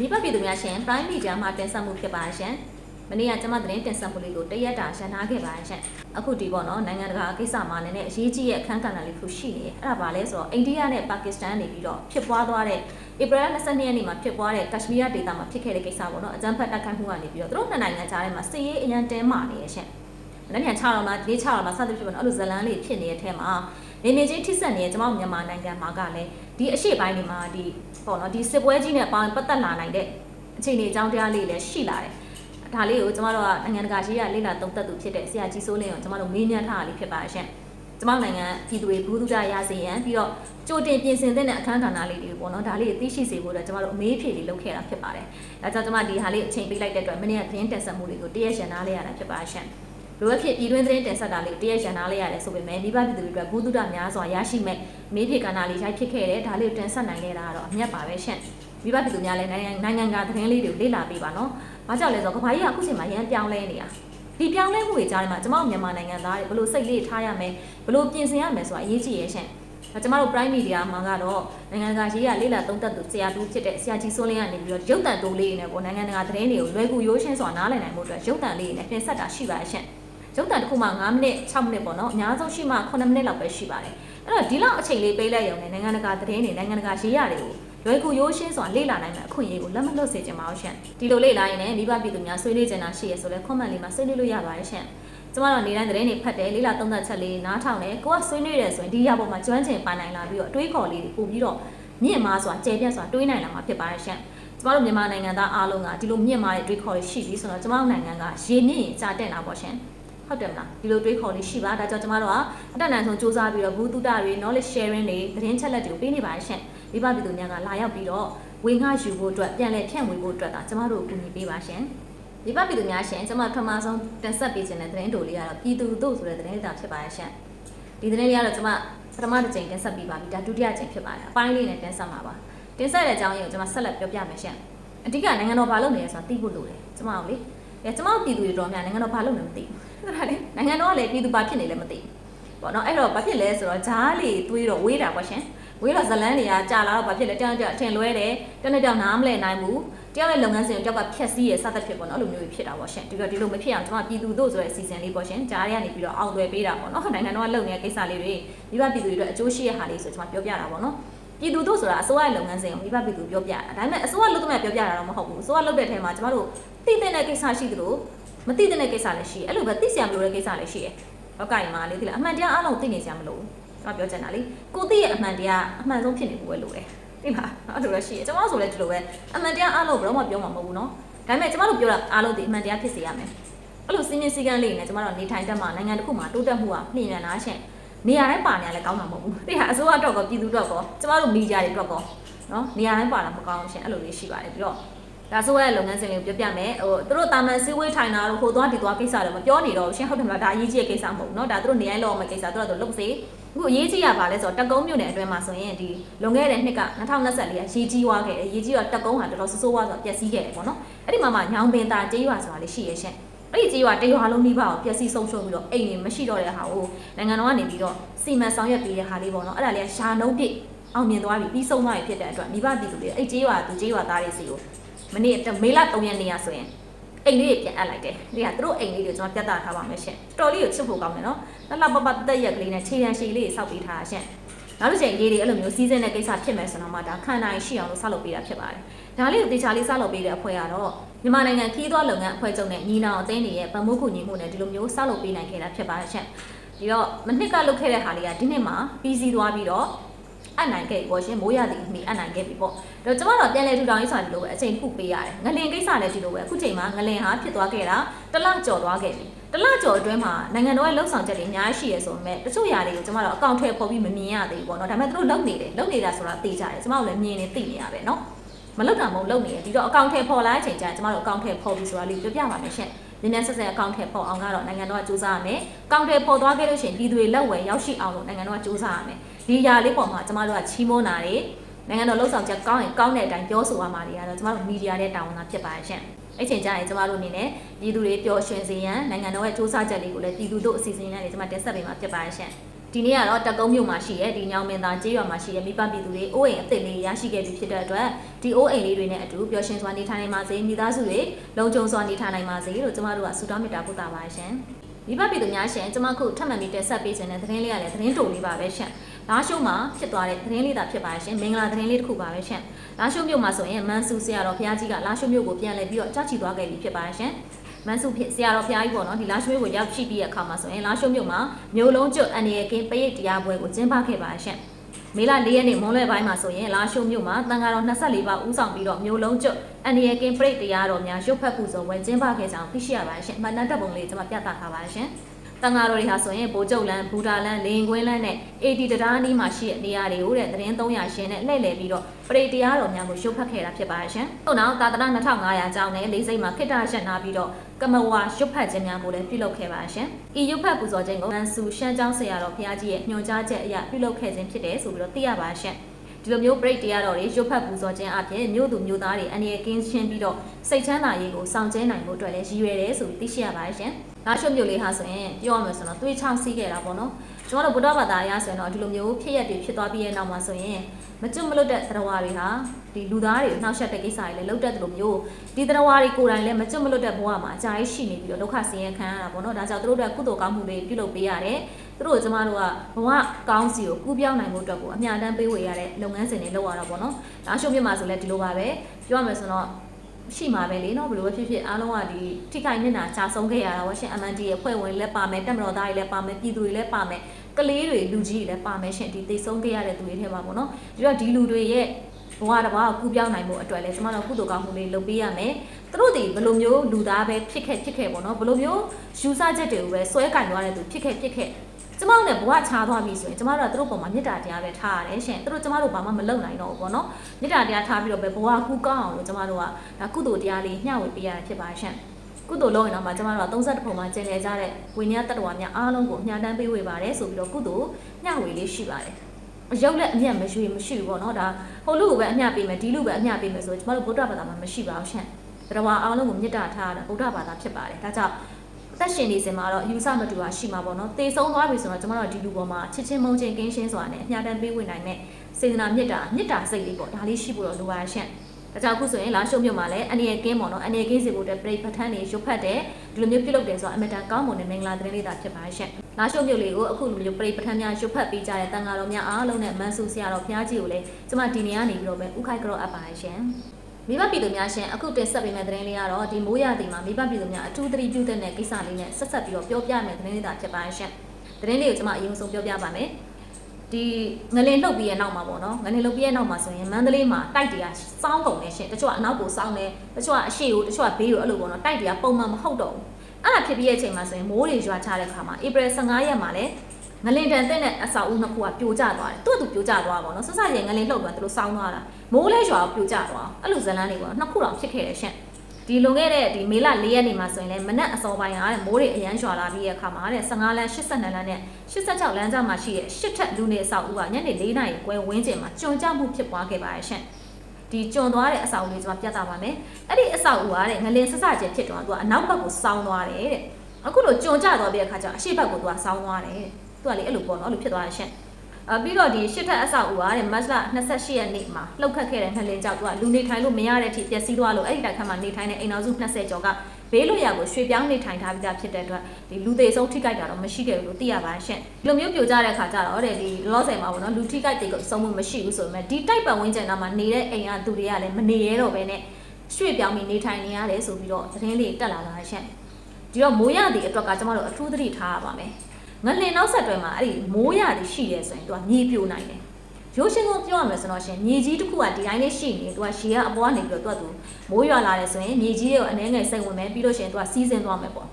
မိဘပြည်သူများရှင် Prime Media မှာတင်ဆက်မှုဖြစ်ပါရှင်။မနေ့ကကျွန်မသတင်းတင်ဆက်မှုလေးကိုတရက်တာရှင်းထားခဲ့ပါရှင်။အခုဒီပေါ့နော်နိုင်ငံတကာကိစ္စမှာလည်းအရေးကြီးရဲ့အခန်းကဏ္ဍလေးတစ်ခုရှိနေတယ်။အဲ့ဒါဘာလဲဆိုတော့အိန္ဒိယနဲ့ပါကစ္စတန်နေပြီးတော့ဖြစ်ပွားသွားတဲ့ဧပြီလ22ရက်နေ့မှာဖြစ်ပွားတဲ့ကက်ရှ်မီးယားဒေသမှာဖြစ်ခဲ့တဲ့ကိစ္စပေါ့နော်။အကြမ်းဖက်တိုက်ခိုက်မှုကနေပြီးတော့သူတို့နှစ်နိုင်ငံကြားထဲမှာစစ်ရေးအရန်တင်းမာနေရရှင်။မနေ့က6လောက်မှာဒီနေ့6လောက်မှာစသဖြင့်ပေါ့နော်အဲ့လိုဇလန်းလေးဖြစ်နေတဲ့အထက်မှာနေနေချင်းထိဆက်နေတဲ့ကျွန်မမြန်မာနိုင်ငံမှာကလည်း ဒီအရှိပိုင်းတွေမှာဒီပေါ့နော်ဒီစစ်ပွဲကြီးနဲ့ပေါင်းပတ်သက်လာနိုင်တဲ့အခြေအနေအကြောင်းတရားလေးလည်းရှိလာတယ်။ဒါလေးကိုကျမတို့ကနိုင်ငံတကာရှိရလေ့လာသုံးသပ်သူဖြစ်တဲ့ဆရာကြီးစိုးလင်းကိုကျမတို့မေးမြန်းထားတာလေးဖြစ်ပါရှင်။ကျမတို့နိုင်ငံပြည်သူတွေဘူးသူကြရစေရန်ပြီးတော့ကြိုတင်ပြင်ဆင်တဲ့အခန်းကဏ္ဍလေးတွေပေါ့နော်ဒါလေးကိုသိရှိစေဖို့အတွက်ကျမတို့အမေးဖြေလေးလုပ်ခဲ့တာဖြစ်ပါတယ်။ဒါကြောင့်ကျမဒီဟာလေးအချိန်ပေးလိုက်တဲ့အတွက်မနေ့ကသတင်းတင်ဆက်မှုလေးကိုတရက်ရှန်နားလေးရတာဖြစ်ပါရှင်။ လိုအပ်ဖြစ်ပြည်တွင်းသတင်းတင်ဆက်တာလေးတရက်ရှန်နားလေးရတယ်ဆိုပေမဲ့မိဘပြည်သူတွေအတွက်ဘူးသူတများစွာရရှိမဲ့မေးဖြေကဏ္ဍလေးရိုက်ဖြစ်ခဲ့တယ်ဒါလေးကိုတင်ဆက်နိုင်ခဲ့တာကတော့အမြတ်ပါပဲရှင်မိဘပြည်သူများလည်းနိုင်ငံနိုင်ငံကသတင်းလေးတွေကိုလေ့လာပေးပါနော်။ဘာကြောင့်လဲဆိုတော့ကမ္ဘာကြီးကအခုချိန်မှာရမ်းပြောင်းလဲနေတာ။ဒီပြောင်းလဲမှုတွေကြားထဲမှာကျမတို့မြန်မာနိုင်ငံသားတွေဘလို့စိတ်လေးထားရမယ်ဘလို့ပြင်ဆင်ရမယ်ဆိုတာအရေးကြီးရဲ့ရှင်။ကျမတို့ Prime Media မှာကတော့နိုင်ငံတကာရေးရလေ့လာသုံးသပ်သူဆရာတူဖြစ်တဲ့ဆရာကြီးစိုးလင်းကနေပြီးတော့ရုပ်တံတိုးလေးတွေနဲ့ပေါ့နိုင်ငံတကာသတင်းတွေကိုလွယ်ကူရိုးရှင်းစွာနားလည်နိုင်ဖို့အတွက်ရုပ်တံလေးတွေနဲ့ပြင်ဆက်တာရှိပါရဲ့ရှင်။ ရုပ်တံတစ်ခုမှ9မိနစ်6မိနစ်ပေါ့နော်အများဆုံးရှိမှ9မိနစ်လောက်ပဲရှိပါတယ်။အဲ့တော့ဒီလောက်အချိန်လေးပေးလိုက်ရုံနဲ့နိုင်ငံတကာသတင်းတွေနိုင်ငံတကာရေးရတွေကိုလွယ်ကူရိုးရှင်းစွာလေ့လာနိုင်မယ့်အခွင့်အရေးကိုလက်မလွတ်စေချင်ပါဘူးရှင်။ဒီလိုလေ့လာရင်လည်းမိဘပြည်သူများဆွေးနွေးကြတာရှိရဆိုလဲ comment လေးမှာဆွေးနွေးလို့ရပါတယ်ရှင်။ကျမတို့နေတိုင်းသတင်းတွေဖတ်တယ်လေ့လာသုံးသပ်ချက်လေးနားထောင်တယ်ကိုကဆွေးနွေးတယ်ဆိုရင်ဒီရပေါ်မှာကျွမ်းကျင်ပါနိုင်လာပြီးတော့အတွေးခေါ်လေးတွေပို့ပြီးတော့မြင့်မားစွာကျယ်ပြန့်စွာတွေးနိုင်လာမှာဖြစ်ပါတယ်ရှင်။ကျမတို့မြန်မာနိုင်ငံသားအားလုံးကဒီလိုမြင့်မားတဲ့တွေးခေါ်လေးရှိပြီးဆိုတော့ကျမတို့နိုင်ငံကရေမြင့်ရင်ကြာတက်လာပါရှင်။ ဟုတ်တယ်မလားဒီလိုတွေးခေါ်လေးရှိပါဒါကြောင့်ကျမတို့ကအတက်နိုင်ဆုံးစူးစမ်းပြီးတော့ဘူးတုတတွေ knowledge sharing တွေသတင်းချက်လက်တွေကိုပေးနေပါတယ်ရှင်မိဘပြည်သူများကလာရောက်ပြီးတော့ဝင်ငှယူဖို့အတွက်ပြန်လည်ဖြန့်ဝေဖို့အတွက်ကကျမတို့ကိုကူညီပေးပါရှင်မိဘပြည်သူများရှင်ကျမပထမဆုံးတင်ဆက်ပေးခြင်းတဲ့သတင်းတိုလေးကတော့ပြည်သူတို့ဆိုတဲ့သတင်းတာဖြစ်ပါရဲ့ရှင်ဒီသတင်းလေးကတော့ကျမပထမတစ်ချိန်တင်ဆက်ပြီးပါပြီဒါဒုတိယချိန်ဖြစ်ပါတယ်အပိုင်းလေးနဲ့တင်ဆက်မှာပါတင်ဆက်တဲ့အကြောင်းရင်းကိုကျမဆက်လက်ပြောပြမယ်ရှင်အဓိကနိုင်ငံတော်ဘာလုပ်နေလဲဆိုတာသိဖို့လိုတယ်ကျမတို့လေအဲ ကျမတို့ပြည်သူတွေတော်များနိုင်ငံတော်ဘာလုပ်နေမသိဘူးအဲ့ဒါလေနိုင်ငံတော်ကလည်းပြည်သူဘာဖြစ်နေလဲမသိဘူးပေါ့နော်အဲ့တော့ဘာဖြစ်လဲဆိုတော့ဂျားလေတွေးတော့ဝေးတာပေါ့ရှင်ဝေးတော့ဇလန်းတွေကကြာလာတော့ဘာဖြစ်လဲတယောက်တယောက်အထင်လွဲတယ်တယောက်နဲ့တယောက်နားမလဲနိုင်ဘူးတယောက်ရဲ့လုပ်ငန်းစဉ်ကိုတယောက်ကဖြက်စီးရစသဖြင့်ပေါ့နော်အဲ့လိုမျိုးဖြစ်တာပေါ့ရှင်ဒီတော့ဒီလိုမဖြစ်အောင်ကျွန်မပြည်သူတို့ဆိုတဲ့အစီအစဉ်လေးပေါ့ရှင်ဂျားတွေကနေပြီးတော့အောင်သွယ်ပေးတာပေါ့နော်နိုင်ငံတော်ကလုပ်နေတဲ့ကိစ္စလေးတွေမိဘပြည်သူတွေအတွက်အကျိုးရှိတဲ့ဟာလေးဆိုကျွန်မပြောပြတာပေါ့နော် ပြည်သူတို့ဆိုတာအစိုးရလုပ်ငန်းစဉ်ကိုမိဘပြည်သူပြောပြတာဒါပေမဲ့အစိုးရလုပ်သမဲ့ပြောပြတာတော့မဟုတ်ဘူးအစိုးရလုပ်တဲ့ထဲမှာကျမတို့သိတဲ့ကိစ္စရှိသလိုမသိတဲ့ကိစ္စလည်းရှိတယ်အဲ့လိုပဲသိစရာမလိုတဲ့ကိစ္စလည်းရှိတယ်လောကကြီးမှာလေဒီလားအမှန်တရားအားလုံးသိနေစရာမလိုဘူးကျွန်တော်ပြောချင်တာလေကိုသိရဲ့အမှန်တရားအမှန်ဆုံးဖြစ်နေဖို့ပဲလိုတယ်ဒီမှာအဲ့လိုတော့ရှိတယ်ကျွန်တော်ဆိုလည်းဒီလိုပဲအမှန်တရားအားလုံးဘယ်တော့မှပြောမှာမဟုတ်ဘူးနော်ဒါပေမဲ့ကျွန်တော်တို့ပြောတာအားလုံးဒီအမှန်တရားဖြစ်စေရမယ်အဲ့လိုစဉ်းမြင်စည်းကမ်းလေးနဲ့ကျွန်တော်တို့နေထိုင်တတ်မှာနိုင်ငံတစ်ခုမှာတိုးတက်မှုကပြင်မြန်လာချင်း နေရာတိုင်းပါနေရလဲကောင်းမှာမဟုတ်ဘူးသိလားအစိုးရတော့ကောပြည်သူတော့ကောကျွန်တော်တို့မီဒီယာတွေတော့ကောနော်နေရာတိုင်းပါတာမကောင်းရှင်အဲ့လိုလေးရှိပါတယ်ပြီးတော့ဒါဆိုရဲလုပ်ငန်းစဉ်လေးကိုပြောပြမယ်ဟိုသူတို့တာမန်စည်းဝေးထိုင်တာတော့ဟိုသွားဒီသွားကိစ္စတော့မပြောနေတော့ရှင်ဟုတ်တယ်မလားဒါအရေးကြီးတဲ့ကိစ္စမဟုတ်ဘူးเนาะဒါသူတို့နေရိုင်းလောက်အောင်ကိစ္စသူတို့ကတော့လုပ်စေအခုအရေးကြီးရပါလဲဆိုတော့တက်ကုန်းမြို့နယ်အတွင်းမှာဆိုရင်ဒီလွန်ခဲ့တဲ့နှစ်က2024ကရေးကြီးွားခဲ့တယ်ရေးကြီးတော့တက်ကုန်းဟာတော်တော်ဆိုးဆိုးဝါးဆိုပျက်စီးခဲ့တယ်ပေါ့နော်အဲ့ဒီမှာမှညောင်ပင်တာကျေးရွာဆိုတာလေးရှိရဲ့ရှင် အဲ့ဒီကျေးရွာတရွာလုံးနှိပါအောင်ပျက်စီးဆုံးရှုံးပြီးတော့အိမ်တွေမရှိတော့တဲ့ဟာကိုနိုင်ငံတော်ကနေပြီးတော့စီမံဆောင်ရွက်ပေးတဲ့ဟာလေးပေါ့နော်အဲ့ဒါလေးကရှာနှုံးပြည့်အောင်မြင်သွားပြီပြီးဆုံးသွားပြီဖြစ်တဲ့အတွက်မိဘပြည်သူတွေအဲ့ကျေးရွာသူကျေးရွာသားတွေစီကိုမနေ့မေလ3ရက်နေ့ရဆိုရင်အိမ်လေးတွေပြန်အပ်လိုက်တယ်ဒီကသူတို့အိမ်လေးတွေကျွန်တော်ပြတ်သားထားပါမယ်ရှင်တော်လေးကိုချစ်ဖို့ကောင်းတယ်နော်လှလှပပတက်ရက်ကလေးနဲ့ခြေရန်ရှည်လေးတွေစောက်ပေးထားတာရှင်နောက်တစ်ချိန်ရေးတွေအဲ့လိုမျိုးစီးစင်းတဲ့ကိစ္စဖြစ်မယ်ဆိုတော့မှဒါခံနိုင်ရှိအောင်လို့ဆောက်လုပ်ပေးတာဖြစ်ပါတယ်ဒါလေးကိုတေချာလေးဆောက်လုပ်ပေးတဲ့အဖွဲ့ကတော့ မြန်မာနိုင်ငံခီးသွွားလုပ်ငန်းအဖွဲ့ချုပ်နဲ့ညီနောင်အသင်းတွေရဲ့ဗမိုးကူညီမှုနဲ့ဒီလိုမျိုးဆောက်လုပ်ပေးနိုင်ခဲ့တာဖြစ်ပါတယ်ရှင်ဒီတော့မနှစ်ကလုပ်ခဲ့တဲ့ဟာလေးကဒီနှစ်မှာပြီးစီးသွားပြီးတော့အနိုင်ခဲ့ပြီပေါ့ရှင်မိုးရသည်မိအနိုင်ခဲ့ပြီပေါ့တော့ကျွန်တော်တို့ပြန်လဲထူထောင်ရေးဆိုတာဒီလိုပဲအချိန်ခုပေးရတယ်ငလင်ကိစ္စလည်းဒီလိုပဲအခုချိန်မှာငလင်ဟာဖြစ်သွားခဲ့တာတလကြော်သွားခဲ့ပြီတလကြော်အတွင်းမှာနိုင်ငံတော်ရဲ့လှုပ်ဆောင်ချက်တွေအများကြီးရှိရဆိုပေမဲ့တချို့ຢာတွေကိုကျွန်တော်တို့အကောင့်ထဲပေါ်ပြီးမမြင်ရသေးဘူးပေါ့နော်ဒါပေမဲ့သူတို့လုပ်နေတယ်လုပ်နေတာဆိုတာသိကြတယ်ကျွန်တော်တို့လည်းမြင်နေသိနေရပဲเนาะ မလုပ်တာမဟုတ်လုပ်နေတယ်ဒီတော့အကောင့်ထဲပေါ်လာတဲ့အချိန်ကျရင်ကျွန်တော်တို့အကောင့်ထဲပေါ်ပြီးဆိုတာလေးပြောပြပါမယ်ရှင့်နည်းနည်းဆက်ဆက်အကောင့်ထဲပေါ်အောင်ကတော့နိုင်ငံတော်ကစူးစမ်းရမယ်။ကောင့်ထဲပေါ်သွားခဲ့လို့ရှိရင်ပြည်သူတွေလက်ဝယ်ရောက်ရှိအောင်လို့နိုင်ငံတော်ကစူးစမ်းရမယ်။ဒီຢာလေးပေါ်မှာကျွန်တော်တို့ကချီးမွမ်းတာတွေနိုင်ငံတော်လှုပ်ဆောင်ချက်ကောင်းရင်ကောင်းတဲ့အတိုင်းပြောဆိုရမှာတွေကတော့ကျွန်တော်တို့မီဒီယာတဲ့တာဝန်သာဖြစ်ပါရဲ့ရှင်။အဲ့ချိန်ကျရင်ကျွန်တော်တို့အနေနဲ့ပြည်သူတွေပျော်ရွှင်စေရန်နိုင်ငံတော်ရဲ့စူးစမ်းချက်လေးကိုလည်းပြည်သူတို့အစီအစဉ်နဲ့ကျွန်မတင်ဆက်ပေးမှာဖြစ်ပါရဲ့ရှင်။ ဒီနေ့ကတော့တက်ကုန်းမြို့မှာရှိတဲ့ဒီညောင်မင်းသားကျေးရွာမှာရှိတဲ့မိဘပြည်သူတွေအိုးအိမ်အသစ်လေးရရှိခဲ့ပြီဖြစ်တဲ့အတွက်ဒီအိုးအိမ်လေးတွေနဲ့အတူပျော်ရွှင်စွာနေထိုင်နိုင်ပါစေမိသားစုတွေလုံခြုံစွာနေထိုင်နိုင်ပါစေလို့ကျမတို့ကဆုတောင်းမေတ္တာပို့တာပါရှင်မိဘပြည်သူများရှင်ကျမခုထပ်မံပြီးတက်ဆက်ပေးခြင်းတဲ့သတင်းလေးကလည်းသတင်းတိုလေးပါပဲရှင်လာရှုံမှာဖြစ်သွားတဲ့သတင်းလေးသာဖြစ်ပါရှင်မင်္ဂလာသတင်းလေးတစ်ခုပါပဲရှင်လာရှုံမြို့မှာဆိုရင်မန်ဆူဆရာတော်ဘုရားကြီးကလာရှုံမြို့ကိုပြန်လည်ပြီးတော့ကြားချီသွားခဲ့ပြီဖြစ်ပါရှင် မန်စုဖြစ်ဆရာတော်ဘုရားကြီးပေါ့နော်ဒီလာရှုမြို့ကိုရောက်ရှိပြီးတဲ့အခါမှာဆိုရင်လာရှုမြို့မှာမြို့လုံးကျွတ်အန်ရကင်းပရိတ်တရားပွဲကိုကျင်းပခဲ့ပါရှင့်မေလ၄ရက်နေ့မွန်းလွဲပိုင်းမှာဆိုရင်လာရှုမြို့မှာတန်ဃာတော်24ပါးဦးဆောင်ပြီးတော့မြို့လုံးကျွတ်အန်ရကင်းပရိတ်တရားတော်များရုပ်ဖက်ပူဇော်ပွဲကျင်းပခဲ့ကြောင်းသိရှိရပါရှင့်မှတ်တမ်းတပ်ပုံလေးကျွန်မပြသထားပါရှင့်တန်ဃာတော်တွေဟာဆိုရင်ဗိုလ်ချုပ်လန်းဘူတာလန်းလင်ကွင်းလန်းနဲ့ AD တရားနီးမှာရှိတဲ့နေရာတွေကိုတဲ့သတင်း300ရှင်းနဲ့လှည့်လည်ပြီးတော့ပရိတရားတော်များကိုရုပ်ဖက်ခဲ့တာဖြစ်ပါရှင်။ဟုတ်နောက်သာသနာ2500ကျောင်းနဲ့လေးစိတ်မှာခိတ္တရှက်နာပြီးတော့ ကမဝါရုပ်ဖက်ခြင်းများကိုလည်းပြုလုပ်ခဲ့ပါရှင်။ဤရုပ်ဖက်ပူဇော်ခြင်းကိုမန်ဆူရှမ်းကျောင်းဆရာတော်ဘုရားကြီးရဲ့ညွှန်ကြားချက်အရပြုလုပ်ခဲ့ခြင်းဖြစ်တယ်ဆိုပြီးတော့သိရပါရှင်။ဒီလိုမျိုး break တရားတော်တွေရုပ်ဖက်ပူဇော်ခြင်းအပြင်မြို့သူမြို့သားတွေအနေနဲ့ကင်းရှင်းပြီးတော့စိတ်ချမ်းသာရေးကိုဆောင်ကျဲနိုင်ဖို့အတွက်လည်းရည်ရွယ်တယ်ဆိုပြီးသိရှိရပါရှင်။လာရှုမြို့လေးဟာဆိုရင်ပြောရမယ်ဆိုတော့သွေးချောင်းစီးခဲ့တာပေါ့နော်။ ကျွန်တော်တို့ဗုဒ္ဓဘာသာအရဆိုရင်တော့ဒီလိုမျိုးဖြစ်ရက်တွေဖြစ်သွားပြီးရဲ့နောက်မှာဆိုရင်မကျွတ်မလွတ်တဲ့သရဝါတွေဟာဒီလူသားတွေကိုနှောက်ယှက်တဲ့ကိစ္စတွေလည်းလုပ်တတ်တယ်လို့မျိုးဒီသရဝါတွေကိုယ်တိုင်လည်းမကျွတ်မလွတ်တဲ့ဘဝမှာအကြာကြီးရှိနေပြီးတော့ဒုက္ခဆင်းရဲခံရတာပေါ့နော်ဒါကြောင့်သူတို့တို့ကုသိုလ်ကောင်းမှုတွေပြုလုပ်ပေးရတယ်သူတို့ကျမတို့ကဘဝကောင်းစီကိုကူးပြောင်းနိုင်မှုအတွက်ကိုအများတန်းပေးဝေရတဲ့လုပ်ငန်းစဉ်တွေလုပ်ရတာပေါ့နော်ဒါရှုံးမြတ်မှာဆိုလည်းဒီလိုပါပဲပြောရမယ်ဆိုတော့ရှိမှာပဲလေနော်ဘယ်လိုပဲဖြစ်ဖြစ်အားလုံးကဒီထိခိုက်နစ်နာကြာဆုံးခဲ့ရတာဝရှင် MND ရဲ့ဖွဲ့ဝင်လည်းပါမယ်တက်မတော်သားတွေလည်းပါမယ်ပြည်သူတွေလည်းပါမယ် ကလေးတွေလူကြီးတွေလည်းပါမယ်ရှင်ဒီသိဆုံးခဲ့ရတဲ့သူတွေထဲမှာပေါ့နော်ဒီတော့ဒီလူတွေရဲ့ဘဝတစ်ပါးကိုကူးပြောင်းနိုင်မှုအတွက်လည်းကျမတို့ကုသိုလ်ကောင်းမှုလေးလုပ်ပေးရမယ်သူတို့ဒီဘယ်လိုမျိုးလူသားပဲဖြစ်ခဲ့ဖြစ်ခဲ့ပေါ့နော်ဘယ်လိုမျိုးယူဆချက်တွေကိုပဲဆွဲကင်သွားတဲ့သူဖြစ်ခဲ့ဖြစ်ခဲ့ကျမတို့နဲ့ဘဝချားသွားပြီဆိုရင်ကျမတို့ကသူတို့ပုံမှာမေတ္တာတရားပဲထားရတယ်ရှင်သူတို့ကျမတို့ဘာမှမလုပ်နိုင်တော့ဘူးပေါ့နော်မေတ္တာတရားထားပြီးတော့ပဲဘဝကူကောင်းအောင်လို့ကျမတို့ကဒါကုသိုလ်တရားလေးမျှဝေပေးရတာဖြစ်ပါရှင် ကုသိုလ်လုံးရင်တော့မှကျမတို့က31ပုံမှာကျင်လည်ကြတဲ့ဝိညာဉ်တတ္တဝါများအားလုံးကိုမျှတမ်းပေးဝေပါတယ်ဆိုပြီးတော့ကုသိုလ်မျှဝေလေးရှိပါတယ်အရုပ်လက်အမျက်မရှိမရှိဘူးပေါ့နော်ဒါဟိုလူကိုပဲအမျှပေးမယ်ဒီလူပဲအမျှပေးမယ်ဆိုကျမတို့ဗုဒ္ဓဘာသာမှာမရှိပါဘူးရှင်တတဝါအားလုံးကိုမေတ္တာထားရတာဗုဒ္ဓဘာသာဖြစ်ပါတယ်ဒါကြောင့်အသက်ရှင်နေစဉ်မှာတော့အယူဆမတူတာရှိမှာပေါ့နော်သေဆုံးသွားပြီဆိုတော့ကျမတို့ဒီလူပေါ်မှာချစ်ချင်းမုန်းချင်းကင်းရှင်းစွာနဲ့အမျှတမ်းပေးဝေနိုင်တဲ့စေတနာမေတ္တာမေတ္တာစိတ်လေးပေါ့ဒါလေးရှိဖို့တော့လိုပါရှင့် ဒါကြောင့်အခုဆိုရင်လာရှုံမြို့မှာလည်းအနေရကင်းပေါ့နော်အနေရကင်းစီဖို့အတွက်ပြိပဋ္ဌာန်းတွေရုပ်ဖတ်တယ်ဒီလိုမျိုးပြုလုပ်တယ်ဆိုတော့အမတန်ကောင်းမွန်တဲ့မင်္ဂလာသတင်းလေးသာဖြစ်ပါရှင့်လာရှုံမြို့လေးကိုအခုလိုမျိုးပြိပဋ္ဌာန်းများရုပ်ဖတ်ပေးကြတဲ့တန်ဃာတော်များအားလုံးနဲ့မန်ဆူဆရာတော်ဘုရားကြီးကိုလည်းကျမဒီနေရာနေပြီးတော့ပဲဥခိုက်ကြောအပ်ပါရှင်မိဘပြည်သူများရှင်အခုတင်ဆက်ပေးမယ့်သတင်းလေးကတော့ဒီမိုးရသည်မှာမိဘပြည်သူများအထူးသတိပြုတဲ့ကိစ္စလေးနဲ့ဆက်ဆက်ပြီးတော့ပြောပြမယ့်သတင်းလေးသာဖြစ်ပါရှင်သတင်းလေးကိုကျွန်မအရင်ဆုံးပြောပြပါမယ် ဒီငလင်လှုပ်ပြီးရဲ့နောက်မှာပေါ့နော်ငလင်လှုပ်ပြီးရဲ့နောက်မှာဆိုရင်မန္တလေးမှာတိုက်တရားစောင်းကုန်နေရှင်တချို့ကအနောက်ကိုစောင်းတယ်တချို့ကအရှေ့ကိုတချို့ကဘေးကိုအဲ့လိုပေါ့နော်တိုက်တရားပုံမှန်မဟုတ်တော့ဘူးအဲ့ဒါဖြစ်ပြီးရဲ့အချိန်မှာဆိုရင်မိုးတွေရွာချတဲ့ခါမှာဧပြီ15ရက်မှာလည်းငလင်တန်တဲ့နဲ့အစာဦးနှစ်ခုကပြိုကျသွားတယ်သူ့အတူပြိုကျသွားပါတော့ဆက်ဆက်ရင်ငလင်လှုပ်သွားသူတို့စောင်းသွားတာမိုးလဲရွာပြိုကျသွားအဲ့လိုဇလန်းတွေပေါ့နှစ်ခုတော့ဖြစ်ခဲ့တယ်ရှင် ဒီလွန်ခဲ့တဲ့ဒီမေလ၄ရက်နေ့မှာဆိုရင်လည်းမနက်အစောပိုင်းကတဲ့မိုးတွေအရန်ရွာလာပြီးရဲ့အခါမှာတဲ့15လမ်း82လမ်းနဲ့86လမ်းကြားမှာရှိတဲ့ရှစ်ထက်လူနေအဆောက်အဦကညနေ၄နာရီခွဲဝန်းကျင်မှာကျွံကြမှုဖြစ်ပွားခဲ့ပါရဲ့ရှင်ဒီကျွံသွားတဲ့အဆောက်အဦလေးကျွန်မပြသပါမယ်အဲ့ဒီအဆောက်အဦကတဲ့ငလင်ဆဆကျဖြစ်တော့သူကအနောက်ဘက်ကိုစောင်းသွားတယ်တဲ့အခုလိုကျွံကြသွားပြီးတဲ့အခါကျအရှေ့ဘက်ကိုသူကစောင်းသွားတယ်တဲ့သူကလေအဲ့လိုပေါ့နော်အဲ့လိုဖြစ်သွားတဲ့ရှင် အပြီးတော့ဒီရှစ်ထက်အဆောက်အဦကတဲ့မတ်လ28ရက်နေ့မှာလှုပ်ခတ်ခဲ့တဲ့နှလင်းကြောက်သူကလူနေထိုင်လို့မရတဲ့အထိပျက်စီးသွားလို့အဲ့ဒီတိုက်ခတ်မှာနေထိုင်တဲ့အိမ်တော်စု20ကျော်ကဘေးလွတ်ရာကိုရွှေ့ပြောင်းနေထိုင်ထားပြီးသားဖြစ်တဲ့အတွက်ဒီလူသေးဆုံးထိခိုက်တာတော့မရှိခဲ့ဘူးလို့သိရပါရှင့်ဒီလိုမျိုးပြိုကျတဲ့အခါကျတော့တဲ့ဒီလောဆယ်မှာပေါ့နော်လူထိခိုက်တွေကဆုံးမှုမရှိဘူးဆိုပေမဲ့ဒီတိုက်ပတ်ဝန်းကျင်နာမှာနေတဲ့အိမ်ကသူတွေကလည်းမနေရတော့ဘဲနဲ့ရွှေ့ပြောင်းပြီးနေထိုင်နေရတယ်ဆိုပြီးတော့သတင်းလေးတက်လာတာရှင့်ဒီတော့မိုးရသည့်အတွက်ကကျမတို့အထူးသတိထားရပါမယ် ငလင်နောက်ဆက်တွဲမှာအဲ့ဒီမိုးရသည်ရှိတယ်ဆိုရင်သူကမြေပြိုနိုင်တယ်ရိုးရှင်းကိုပြောရမယ်ဆိုတော့ရှင်မြေကြီးတစ်ခုကဒီတိုင်းလေးရှိနေသူကရှည်ကအပေါ်ကနေပြီးတော့သူကသူမိုးရွာလာတယ်ဆိုရင်မြေကြီးတွေကိုအနှဲငယ်စိတ်ဝင်မယ်ပြီးလို့ရှိရင်သူကစီးဆင်းသွားမယ်ပေါ့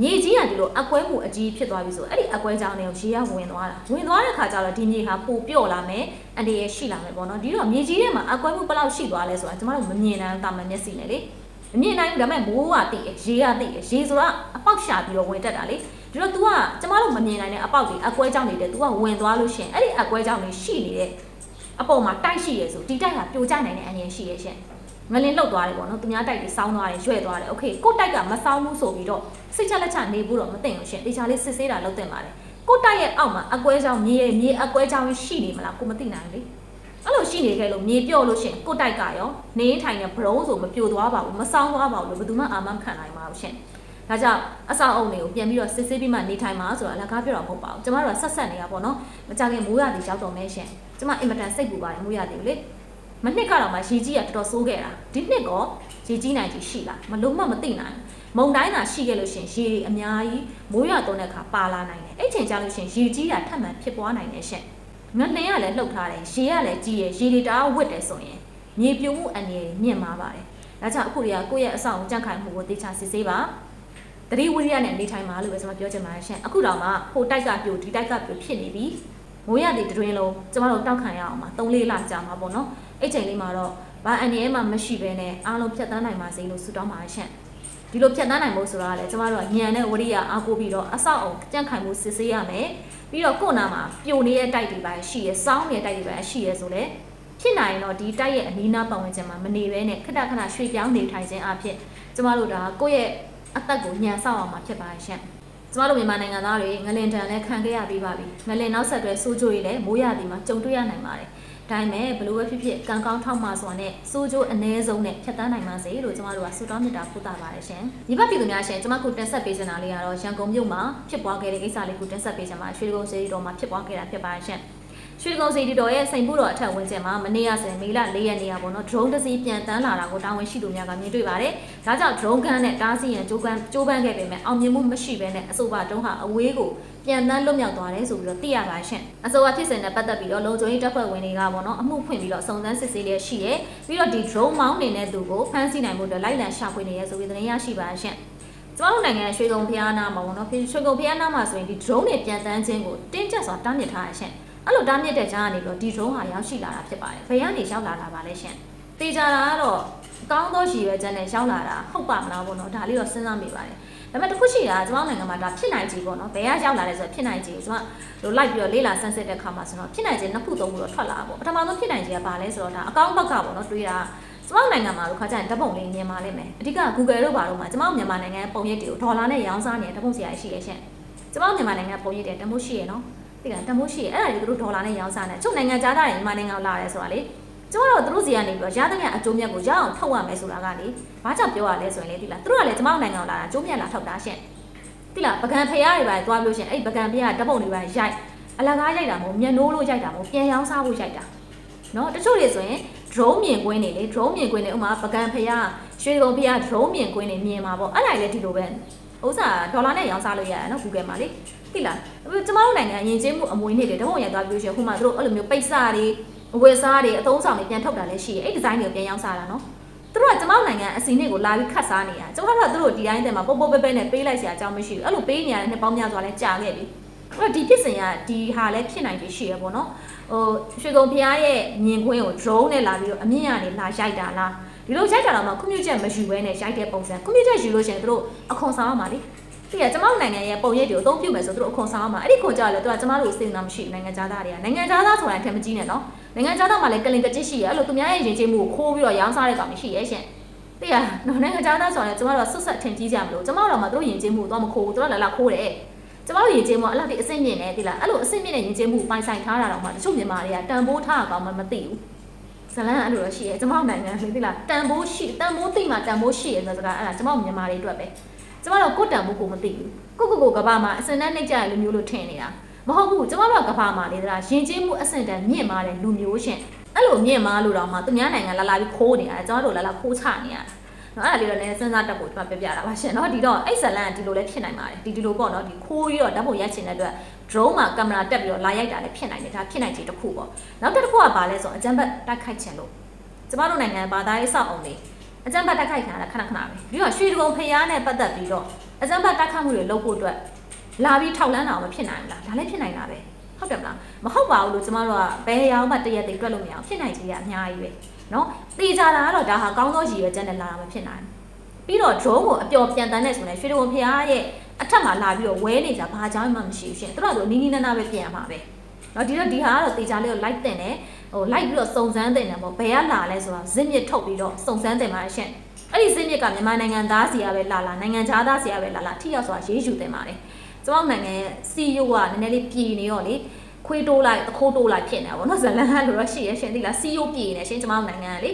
မြေကြီးကဒီလိုအကွဲမှုအကြီးဖြစ်သွားပြီဆိုအဲ့ဒီအကွဲကြောင်တွေကိုရေကဝင်သွားတာဝင်သွားတဲ့ခါကျတော့ဒီမြေဟာပိုပြော့လာမယ်အန္တရာယ်ရှိလာမယ်ပေါ့နော်ဒီတော့မြေကြီးထဲမှာအကွဲမှုဘယ်လောက်ရှိသွားလဲဆိုတာကျမတို့မမြင်နိုင်တာမှမျက်စိနဲ့လေမမြင်နိုင်ဘူးဒါပေမဲ့မိုးကတိရေကတိရေဆိုတာအပေါက်ရှာပြီးတော့ဝင်တက်တာလေ ဒီတော့ तू ကကျမတို့မမြင်နိုင်တဲ့အပေါက်တွေအကွဲကြောင်တွေတဲ့ तू ကဝင်သွားလို့ရှင်အဲ့ဒီအကွဲကြောင်တွေရှိနေတဲ့အပေါ်မှာတိုက်ရှိရဲဆိုဒီတိုက်ကပြိုကျနိုင်တဲ့အန်ရရှိရဲရှင်ငလင်းလှုပ်သွားတယ်ပေါ့နော်သူများတိုက်တွေစောင်းသွားတယ်ရွဲ့သွားတယ်โอเคကိုတိုက်ကမစောင်းဘူးဆိုပြီးတော့စိတ်ချလက်ချနေဖို့တော့မသိဘူးရှင်တေချာလေးစစ်ဆေးတာလုပ်တင်ပါတယ် ကိုတိုက်ရဲ့အောက်မှာအကွဲကြောင်မြေရဲ့မြေအကွဲကြောင်ရှိနေမလားကိုမသိနိုင်ဘူးလေအဲ့လိုရှိနေခဲ့လို့မြေပြော့လို့ရှရင်ကိုတိုက်ကရောနေထိုင်တဲ့ဘရုံးဆိုမပြိုသွားပါဘူးမဆောင်းသွားပါဘူးလို့ဘယ်သူမှအာမမခံနိုင်ပါဘူးရှင် ဒါကြောင့်အဆောက်အုံတွေကိုပြန်ပြီးတော့စစ်ဆေးပြီးမှနေထိုင်မှာဆိုတာအလကားပြောတာမဟုတ်ပါဘူးကျမတို့ကဆက်ဆက်နေတာပေါ့နော်မကြခင်မိုးရသည်ရောက်တော့မဲရှင်ကျမအင်မတန်စိတ်ပူပါတယ်မိုးရသည်ကိုလေမနှစ်ကတော့မှရေကြီးကတော်တော်ဆိုးခဲ့တာဒီနှစ်ကရေကြီးနိုင်ကြီးရှိလားမလုံးမမသိနိုင်ဘူးမုံတိုင်းသာရှိခဲ့လို့ရှရင်ရေအများကြီးမိုးရသွန်းတဲ့အခါပါလာနိုင်တယ်အဲ့ချိန်ကျလို့ရှရင်ရေကြီးတာထပ်မံဖြစ်ပွားနိုင်တယ်ရှင်ငလင်းကလည်းလှုပ်ထားတယ်ရေကလည်းကြီးရယ်ရေတွေတအားဝတ်တယ်ဆိုရင်မြေပြိုမှုအနေနဲ့မြင့်မာပါတယ်ဒါကြောင့်အခုတွေကကိုယ့်ရဲ့အဆောင်ကြန့်ခိုင်မှုကိုတေချာစစ်ဆေးပါ တတိဝိရိယနဲ့နေထိုင်ပါလို့ပဲကျွန်မပြောချင်ပါတယ်ရှင်အခုတော့မှဟိုတိုက်ကပြိုဒီတိုက်ကပြိုဖြစ်နေပြီမိုးရတဲ့တွင်လုံးကျမတို့တောက်ခံရအောင်ပါ3လေးလကြာမှာပေါ့နော်အဲ့ချိန်လေးမှာတော့ဘာအန်ဒီအဲမှမရှိဘဲနဲ့အားလုံးဖြတ်သန်းနိုင်ပါစေလို့ဆုတောင်းပါတယ်ရှင်ဒီလိုဖြတ်သန်းနိုင်ဖို့ဆိုတာကလည်းကျမတို့ကညံတဲ့ဝရိယအားကိုးပြီးတော့အဆောက်အုံကြန့်ခိုင်မှုစစ်ဆေးရမယ်ပြီးတော့ကိုယ့်နာမှာပြိုနေတဲ့တိုက်တွေပါရှိရဲစောင်းနေတဲ့တိုက်တွေပါရှိရဲဆိုလေဖြစ်နိုင်ရင်တော့ဒီတိုက်ရဲ့အနီးနားပတ်ဝန်းကျင်မှာမနေဘဲနဲ့ခဏခဏရွှေ့ပြောင်းနေထိုင်ခြင်းအဖြစ်ကျမတို့ဒါကိုယ့်ရဲ့ အသက်ကိုညံဆောက်အောင်မှာဖြစ်ပါတယ်ရှင်ကျမတို့မြန်မာနိုင်ငံသားတွေငလင်တန်လည်းခံခဲ့ရပြီးပါပြီငလင်နောက်ဆက်တွဲစိုးကြိုးတွေလည်းမိုးရသည်မှာကြုံတွေ့ရနိုင်ပါတယ်ဒါပေမဲ့ဘလို့ပဲဖြစ်ဖြစ်ကံကောင်းထောက်မှဆိုတာနဲ့စိုးကြိုးအ ਨੇ ဆုံးနဲ့ဖြတ်တန်းနိုင်ပါစေလို့ကျမတို့ကဆုတောင်းမေတ္တာပို့တာပါတယ်ရှင်ဒီဘက်ပြည်သူများရှင်ကျမကိုတင်ဆက်ပေးချင်တာလေးကတော့ရန်ကုန်မြို့မှာဖြစ်ပွားခဲ့တဲ့ကိစ္စလေးကိုတင်ဆက်ပေးချင်ပါတယ်ရွှေကုန်းစေတီတော်မှာဖြစ်ပွားခဲ့တာဖြစ်ပါတယ်ရှင် ရွှေကုန်းစေတီတော်ရဲ့စိန်ဖို့တော်အထက်ဝန်းကျင်မှာမနေ့ကဆိုရင်မေလ၄ရက်နေ့ကပေါ့နော် drone တစ်စီးပြန်တန်းလာတာကိုတာဝန်ရှိသူများကမြင်တွေ့ပါတယ်။ဒါကြောင့် drone ကန်းနဲ့တားဆီးရန်ကြိုးပမ်းကြိုးပမ်းခဲ့ပေမဲ့အောင်မြင်မှုမရှိဘဲနဲ့အဆိုပါတုံးဟာအဝေးကိုပြန်တန်းလွတ်မြောက်သွားတယ်ဆိုပြီးတော့သိရပါရှင်။အဆိုပါဖြစ်စဉ်နဲ့ပတ်သက်ပြီးတော့လုံခြုံရေးတပ်ဖွဲ့ဝင်တွေကပေါ့နော်အမှုဖွင့်ပြီးတော့စုံစမ်းစစ်ဆေးလျက်ရှိရဲ။ပြီးတော့ဒီ drone မောင်းနေတဲ့သူကိုဖမ်းဆီးနိုင်မှုအတွက်လိုက်လံရှာဖွေနေရဲဆိုပြီးသတင်းရရှိပါရှင်။ကျမတို့နိုင်ငံရွှေကုံဖျားနာမှာပေါ့နော်ရွှေကုံဖျားနာမှာဆိုရင်ဒီ drone တွေပြန်တန်းခြင်းကိုတင်းကျပ်စွာတားမြစ်ထားရရှင်။ အဲ့လိုတားမြစ်တဲ့ကြားကနေပြီးတော့ဒီ drone ဟာရောက်ရှိလာတာဖြစ်ပါတယ်။ဘယ်ကနေရောက်လာတာပါလဲရှင်။တေချာတာကတော့ကောင်းသောရည်ရွယ်ချက်နဲ့ရောက်လာတာဟုတ်ပါမလားပေါ့နော်ဒါလေးတော့စဉ်းစားမိပါတယ်။ဒါပေမဲ့တစ်ခုရှိတာကကျမတို့နိုင်ငံမှာဒါဖြစ်နိုင်ကြီးပေါ့နော်။ဘယ်ကရောက်လာလဲဆိုတော့ဖြစ်နိုင်ကြီးကိုကျမတို့လိုက်ပြီးတော့လေးလာဆန်းစစ်တဲ့ခါမှာဆိုတော့ဖြစ်နိုင်ကြီးနှစ်ခုသုံးခုတော့ထွက်လာတာပေါ့။ပထမဆုံးဖြစ်နိုင်ကြီးကဘာလဲဆိုတော့ဒါအကောင့်ဘက်ကပေါ့နော်တွေးတာကျမတို့နိုင်ငံမှာတော့ခါကျရင်ဓာတ်ပုံလေးမြင်ပါလိမ့်မယ်။အဓိက Google တို့ဘာလို့မှကျမတို့မြန်မာနိုင်ငံပုံရိပ်တွေကိုဒေါ်လာနဲ့ရောင်းစားနေတဲ့ဓာတ်ပုံဆရာရှိရဲ့ရှင်။ကျမတို့မြန်မာနိုင်ငံပုံရိပ်တွေတမိုးရှိရဲ့နော်။ ဒီကတမိုးရှိရဲ့အဲ့ဒါတွေသူတို့ဒေါ်လာနဲ့ရောင်းစားနေ။ချုပ်နိုင်ငံသားတွေမြန်မာနိုင်ငံကိုလာရဲဆိုတာလေကျမတို့သူတို့စီကနေပြီးတော့ရသမျှအကျိုးမြတ်ကိုရအောင်ထုတ်ရမယ်ဆိုတာကလေဘာကြောင့်ပြောရလဲဆိုရင်လေဒီလားသူတို့ကလည်းကျမတို့နိုင်ငံကိုလာတာအကျိုးမြတ်လာထုတ်တာရှင်ဒီလားပကံဖရားတွေပါသွားလို့ရှင်အဲ့ပကံဖရားဓာတ်ပုံတွေပါရိုက်အလကားရိုက်တာမဟုတ်မျက်နှိုးလို့ရိုက်တာမဟုတ်ပြန်ရောင်းစားဖို့ရိုက်တာနော်တချို့တွေဆိုရင် drone မြင်ကွင်းနေလေ drone မြင်ကွင်းနေဥမာပကံဖရားရွှေကုံဖရား drone မြင်ကွင်းနေမြင်မှာပေါ့အဲ့ဒါလည်းဒီလိုပဲ ဥစ္စာဒေါ်လာနဲ့ရောင်းစားလို့ရရနော် Google မှာလေသိလားကျမတို့နိုင်ငံအရင်ချင်းမှုအမွေနှစ်တွေဓာတ်ပုံရိုက်သွားပြီးလို့ရှင်ဟိုမှာသူတို့အဲ့လိုမျိုးပိတ်စတွေအဝယ်စားတွေအသုံးဆောင်တွေပြန်ထုတ်တာလည်းရှိရဲ့အဲ့ဒီဇိုင်းတွေကိုပြန်ရောင်းစားတာနော်သူတို့ကကျမတို့နိုင်ငံအစီအနစ်ကိုလာပြီးခတ်စားနေတာကျမတို့ကသူတို့ဒီတိုင်းတည်းမှာပုတ်ပုတ်ပဲပဲနဲ့ပေးလိုက်စရာအကြောင်းမရှိဘူးအဲ့လိုပေးနေရတဲ့နှစ်ပေါင်းများစွာလဲကြာခဲ့ပြီအဲ့တော့ဒီဖြစ်စဉ်ကဒီဟာလည်းဖြစ်နိုင်ပြီရှိရပေါ့နော်ဟိုရွှေကုံဖျားရဲ့မြင်ကွင်းကို drone နဲ့လာပြီးတော့အမြင့်ကနေလာရိုက်တာလား ဒီလိုရိုက်တာတော့မှကွန်ပျူတာမယူဘဲနဲ့ရိုက်တဲ့ပုံစံကွန်ပျူတာယူလို့ရှိရင်သူတို့အခွန်ဆောင်ရမှာလေဒီကကျမတို့နိုင်ငံရဲ့ပုံရိပ်တွေကိုအသုံးပြုမယ်ဆိုသူတို့အခွန်ဆောင်ရမှာအဲ့ဒီခွန်ကြလည်းသူကကျမတို့စိတ်နာမရှိဘူးနိုင်ငံသားတွေကနိုင်ငံသားဆိုတာထင်မကြီးနဲ့နော်နိုင်ငံသားမှလည်းကလင်ကကြစ်ရှိရအဲ့လိုသူများရဲ့ရင်ကျေးမှုကိုခိုးပြီးတော့ရောင်းစားတဲ့ကောင်ရှိရဲ့ရှင်သိရနော်နိုင်ငံသားဆိုရင်ကျမတို့ကဆွတ်ဆက်ထင်ကြီးကြမလို့ကျမတို့တော့မှသူတို့ရင်ကျေးမှုတော့မခိုးဘူးသူတို့လည်းလာခိုးတယ်ကျမတို့ရင်ကျေးမှုအဲ့လောက်ဒီအဆင့်မြင့်နေသိလားအဲ့လိုအဆင့်မြင့်တဲ့ရင်ကျေးမှုပိုင်ဆိုင်ထားတာတော့မှတချို့မြန်မာတွေကတန်ဖိုးထားအောင်မှမသိဘူး ဇလန်းအဲ့လိုတော့ရှိရဲကျမတို့နိုင်ငံလေးသိလားတန်ဖိုးရှိတန်ဖိုးသိမှတန်ဖိုးရှိရဲဆိုစကားအဲ့ဒါကျမတို့မြန်မာတွေအတွက်ပဲကျမတို့ကိုတန်ဖိုးကိုမသိဘူးကိုကိုကိုကဘာမှာအစင်တန်းနှိမ့်ကြရလူမျိုးလို့ထင်နေတာမဟုတ်ဘူးကျမတို့ကကဘာမှာလေသလားယဉ်ကျေးမှုအစင်တန်းမြင့်မာတဲ့လူမျိုးရှင်အဲ့လိုမြင့်မာလို့တော့မှသူများနိုင်ငံလာလာပြီးခိုးနေတာကျမတို့လာလာခိုးချနေရတယ်နော်အဲ့ဒါလေးတော့လည်းစဉ်းစားတတ်ဖို့ကျွန်မပြပြတာပါရှင်နော်ဒီတော့အဲ့ဇလန်ကဒီလိုလည်းဖြစ်နိုင်ပါတယ်ဒီဒီလိုပေါ့နော်ဒီခိုးပြီးတော့ဓာတ်ပုံရိုက်ချင်တဲ့အတွက် drone မှာကင်မရာတက်ပြီးတော့လာရိုက်တာလည်းဖြစ်နိုင်တယ်ဒါဖြစ်နိုင်ခြေတစ်ခုပေါ့နောက်တစ်ခုကဘာလဲဆိုတော့အကြံဘတ်တိုက်ခိုက်ချင်လို့ကျမတို့နိုင်ငံဘာသာရေးစောက်အောင်လေးအကြံဘတ်တိုက်ခိုက်ခံရတာခဏခဏပဲပြီးတော့ရွှေတကုံဖျားနဲ့ပတ်သက်ပြီးတော့အကြံဘတ်တိုက်ခိုက်မှုတွေလုပ်ဖို့အတွက်လာပြီးထောက်လန်းတာမဖြစ်နိုင်ဘူးလားဒါလည်းဖြစ်နိုင်တာပဲဟုတ်တယ်မလားမဟုတ်ပါဘူးလို့ကျမတို့ကဘယ်ရောမှတရက်တည်းတွက်လို့မရအောင်ဖြစ်နိုင်ခြေကအများကြီးပဲနော်တေချာတာကတော့ဒါဟာကောင်းသောရည်ရွယ်ချက်နဲ့လာတာမဖြစ်နိုင်ဘူး ပြီးတော့ drone ကိုအပျော်ပြန်တန်းနေဆိုရင်ရွှေတကုံဖျားရဲ့အထက်မှာလာပြီးတော့ဝဲနေကြဘာကြောင့်မှမရှိဘူးရှင်သူတို့ကနီးနီးနားနားပဲပြန်ရမှာပဲနော်ဒီတော့ဒီဟာကတော့တေချာလေးကို like တင်တယ်ဟို like ပြီးတော့စုံစမ်းတင်တယ်ပေါ့ဘယ်ကလာလဲဆိုတော့ဇစ်မြစ်ထုတ်ပြီးတော့စုံစမ်းတင်ပါရှင်အဲ့ဒီဇစ်မြစ်ကမြန်မာနိုင်ငံသားစီကပဲလာလာနိုင်ငံခြားသားစီကပဲလာလာထိရောက်စွာရေးယူတင်ပါတယ်ကျကျမတို့နိုင်ငံရဲ့ CEO ကနည်းနည်းလေးပြည်နေရောလေခွေးတိုးလိုက်တခိုးတိုးလိုက်ဖြစ်နေတာပေါ့နော်ဇလန်ကလိုတော့ရှိရရှင်သိလား CEO ပြည်နေရှင်ကျမတို့နိုင်ငံကလေ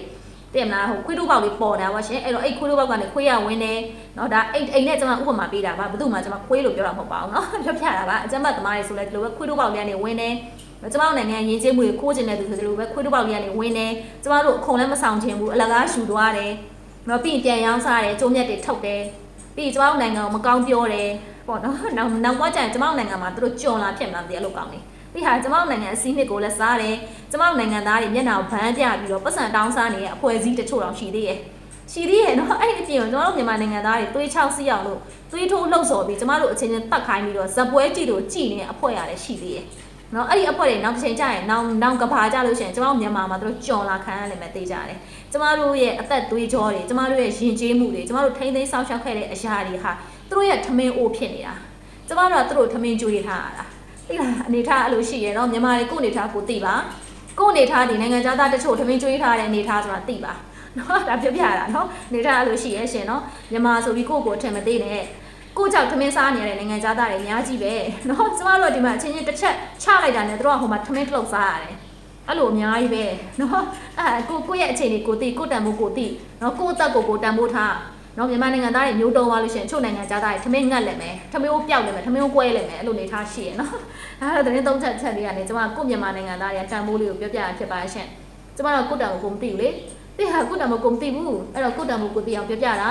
တည်မလားဟိုခွေးတိုးပေါက်လေးပေါ်တာပါရှင်အဲ့တော့အဲ့ခွေးတိုးပေါက်ကနေခွေးရဝင်နေเนาะဒါအိတ်အိမ်နဲ့ကျွန်မဥပမာပေးတာပါဘယ်သူမှကျွန်မခွေးလို့ပြောတာမဟုတ်ပါဘူးเนาะပြပြတာပါအကျမ်းမသမားတွေဆိုလဲဒီလိုပဲခွေးတိုးပေါက်လေးကနေဝင်နေကျမတို့နိုင်ငံရင်းချင်းမှုတွေခိုးကျင်တဲ့သူဆိုဒီလိုပဲခွေးတိုးပေါက်လေးကနေဝင်နေကျမတို့အခုံလည်းမဆောင်ချင်ဘူးအလကားရှူသွားတယ်เนาะပြီးရင်ပြန်ရောင်းစားတယ်ကျုံမြက်တွေထုတ်တယ်ပြီးရင်ကျမတို့နိုင်ငံကိုမကောင်းပြောတယ်ပေါ့နော်နောက်နောက်ပွားကြရင်ကျမတို့နိုင်ငံမှာသူတို့ကြုံလာဖြစ်မလားမသိအဲ့လိုကောင်းနေ ပြီးဟာကျမတို့နိုင်ငံအစည်းနှစ်ကိုလည်းစားတယ်ကျမတို့နိုင်ငံသားတွေမျက်နှာကိုဗန်းပြပြီးတော့ပတ်စံတောင်းစားနေတဲ့အဖွဲ့အစည်းတချို့တော့ရှိသေးရဲ့ရှိသေးရဲ့နော်အဲ့ဒီအပြင်ကိုကျမတို့မြန်မာနိုင်ငံသားတွေသွေးချောက်စီးအောင်လို့သွေးထိုးလှုပ်ဆော်ပြီးကျမတို့အချင်းချင်းတတ်ခိုင်းပြီးတော့ဇက်ပွဲကြည့်လို့ကြည်နေတဲ့အဖွဲ့ရတယ်ရှိသေးရဲ့နော်အဲ့ဒီအဖွဲ့တွေနောက်တစ်ချိန်ကျရင်နောင်နောင်ကဘာကြလို့ရှိရင်ကျမတို့မြန်မာမှာသူတို့ကြော်လာခံရလိမ့်မယ်သိကြတယ်ကျမတို့ရဲ့အသက်သွေးကြောတွေကျမတို့ရဲ့ယဉ်ကျေးမှုတွေကျမတို့ထိန်းသိမ်းစောင့်ရှောက်ခဲ့တဲ့အရာတွေဟာသူတို့ရဲ့ထမင်းအိုးဖြစ်နေတာကျမတို့ကသူတို့ထမင်းကြွေးထားရတာ သိလားအနေထားအဲ့လိုရှိရတော့မြန်မာတွေကိုအနေထားကိုသိပါကိုအနေထားဒီနိုင်ငံခြားသားတချို့ထမင်းကြွေးထားတဲ့အနေထားဆိုတာသိပါနော်ဒါပြပြတာနော်အနေထားအဲ့လိုရှိရရှင်နော်မြန်မာဆိုပြီးကိုယ့်ကိုယ်ထင်မသိနဲ့ကိုကြောက်ထမင်းစားနေရတဲ့နိုင်ငံသားတွေအများကြီးပဲเนาะကျမတို့ဒီမှာအချင်းချင်းတစ်ချက်ချလိုက်တာနဲ့တို့ကဟိုမှာထမင်းထုတ်စားရတယ်အဲ့လိုအများကြီးပဲเนาะအဲကိုကိုရဲ့အခြေအနေကိုသိကိုတန်ဖို့ကိုသိเนาะကိုအသက်ကိုကိုတန်ဖို့ထား နော်မြန်မာနိုင်ငံသားတွေမျိုးတုံးသွားလို့ရှိရင်ချို့နိုင်ငံသားတွေထမင်းငတ်လည်းမယ်ထမင်းကိုပျောက်လည်းမယ်ထမင်းကိုကွဲလည်းမယ်အဲ့လိုနေထားရှိရနော်အဲ့တော့သတင်းသုံးချက်ချက်လေးကနေကျွန်မကိုမြန်မာနိုင်ငံသားတွေကတန်ဖိုးလေးကိုပြောပြရဖြစ်ပါရှင်ကျွန်မတော့ကိုတန်ကိုကိုမသိဘူးလေသိဟာကိုတန်ကိုကိုမသိဘူးအဲ့တော့ကိုတန်ကိုကိုသိအောင်ပြောပြတာ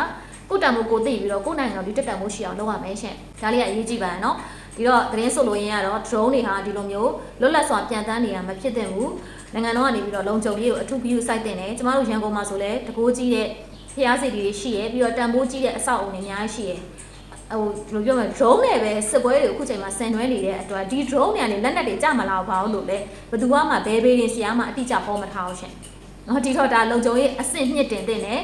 ကိုတန်ကိုကိုသိပြီးတော့ကိုနိုင်ငံကိုဒီတက်တန်မိုးရှိအောင်လုပ်ရမယ်ရှင်ဒါလေးကအရေးကြီးပါနော်ဒီတော့သတင်းဆိုလို့ရင်းကတော့ drone တွေဟာဒီလိုမျိုးလွတ်လပ်စွာပြန်တန်းနေရမှာဖြစ်တဲ့ဘူးနိုင်ငံတော်ကနေပြီးတော့လုံခြုံရေးကိုအထူးပြုစိုက်တင်တယ်ကျမတို့ရန်ကုန်မှာဆိုလဲတကိုးကြီးတဲ့ ဖျားစီတီတွေရှိရယ်ပြီးတော့တန်ဖိုးကြီးတဲ့အဆောက်အုံတွေအများကြီးရှိရယ်ဟိုဘယ်လိုပြောမလဲ drone နဲ့ပဲစစ်ပွဲတွေအခုချိန်မှာဆင်နွှဲနေတဲ့အတွက်ဒီ drone တွေကနေလက်နက်တွေကြမလာဘူးလို့လေဘယ်သူမှဘဲဘေးရင်ဆရာမှအတိအကျဟောမထားအောင်ရှင်။နော်ဒီတော့ဒါလုံခြုံရေးအဆင့်မြင့်တင်တဲ့နဲ့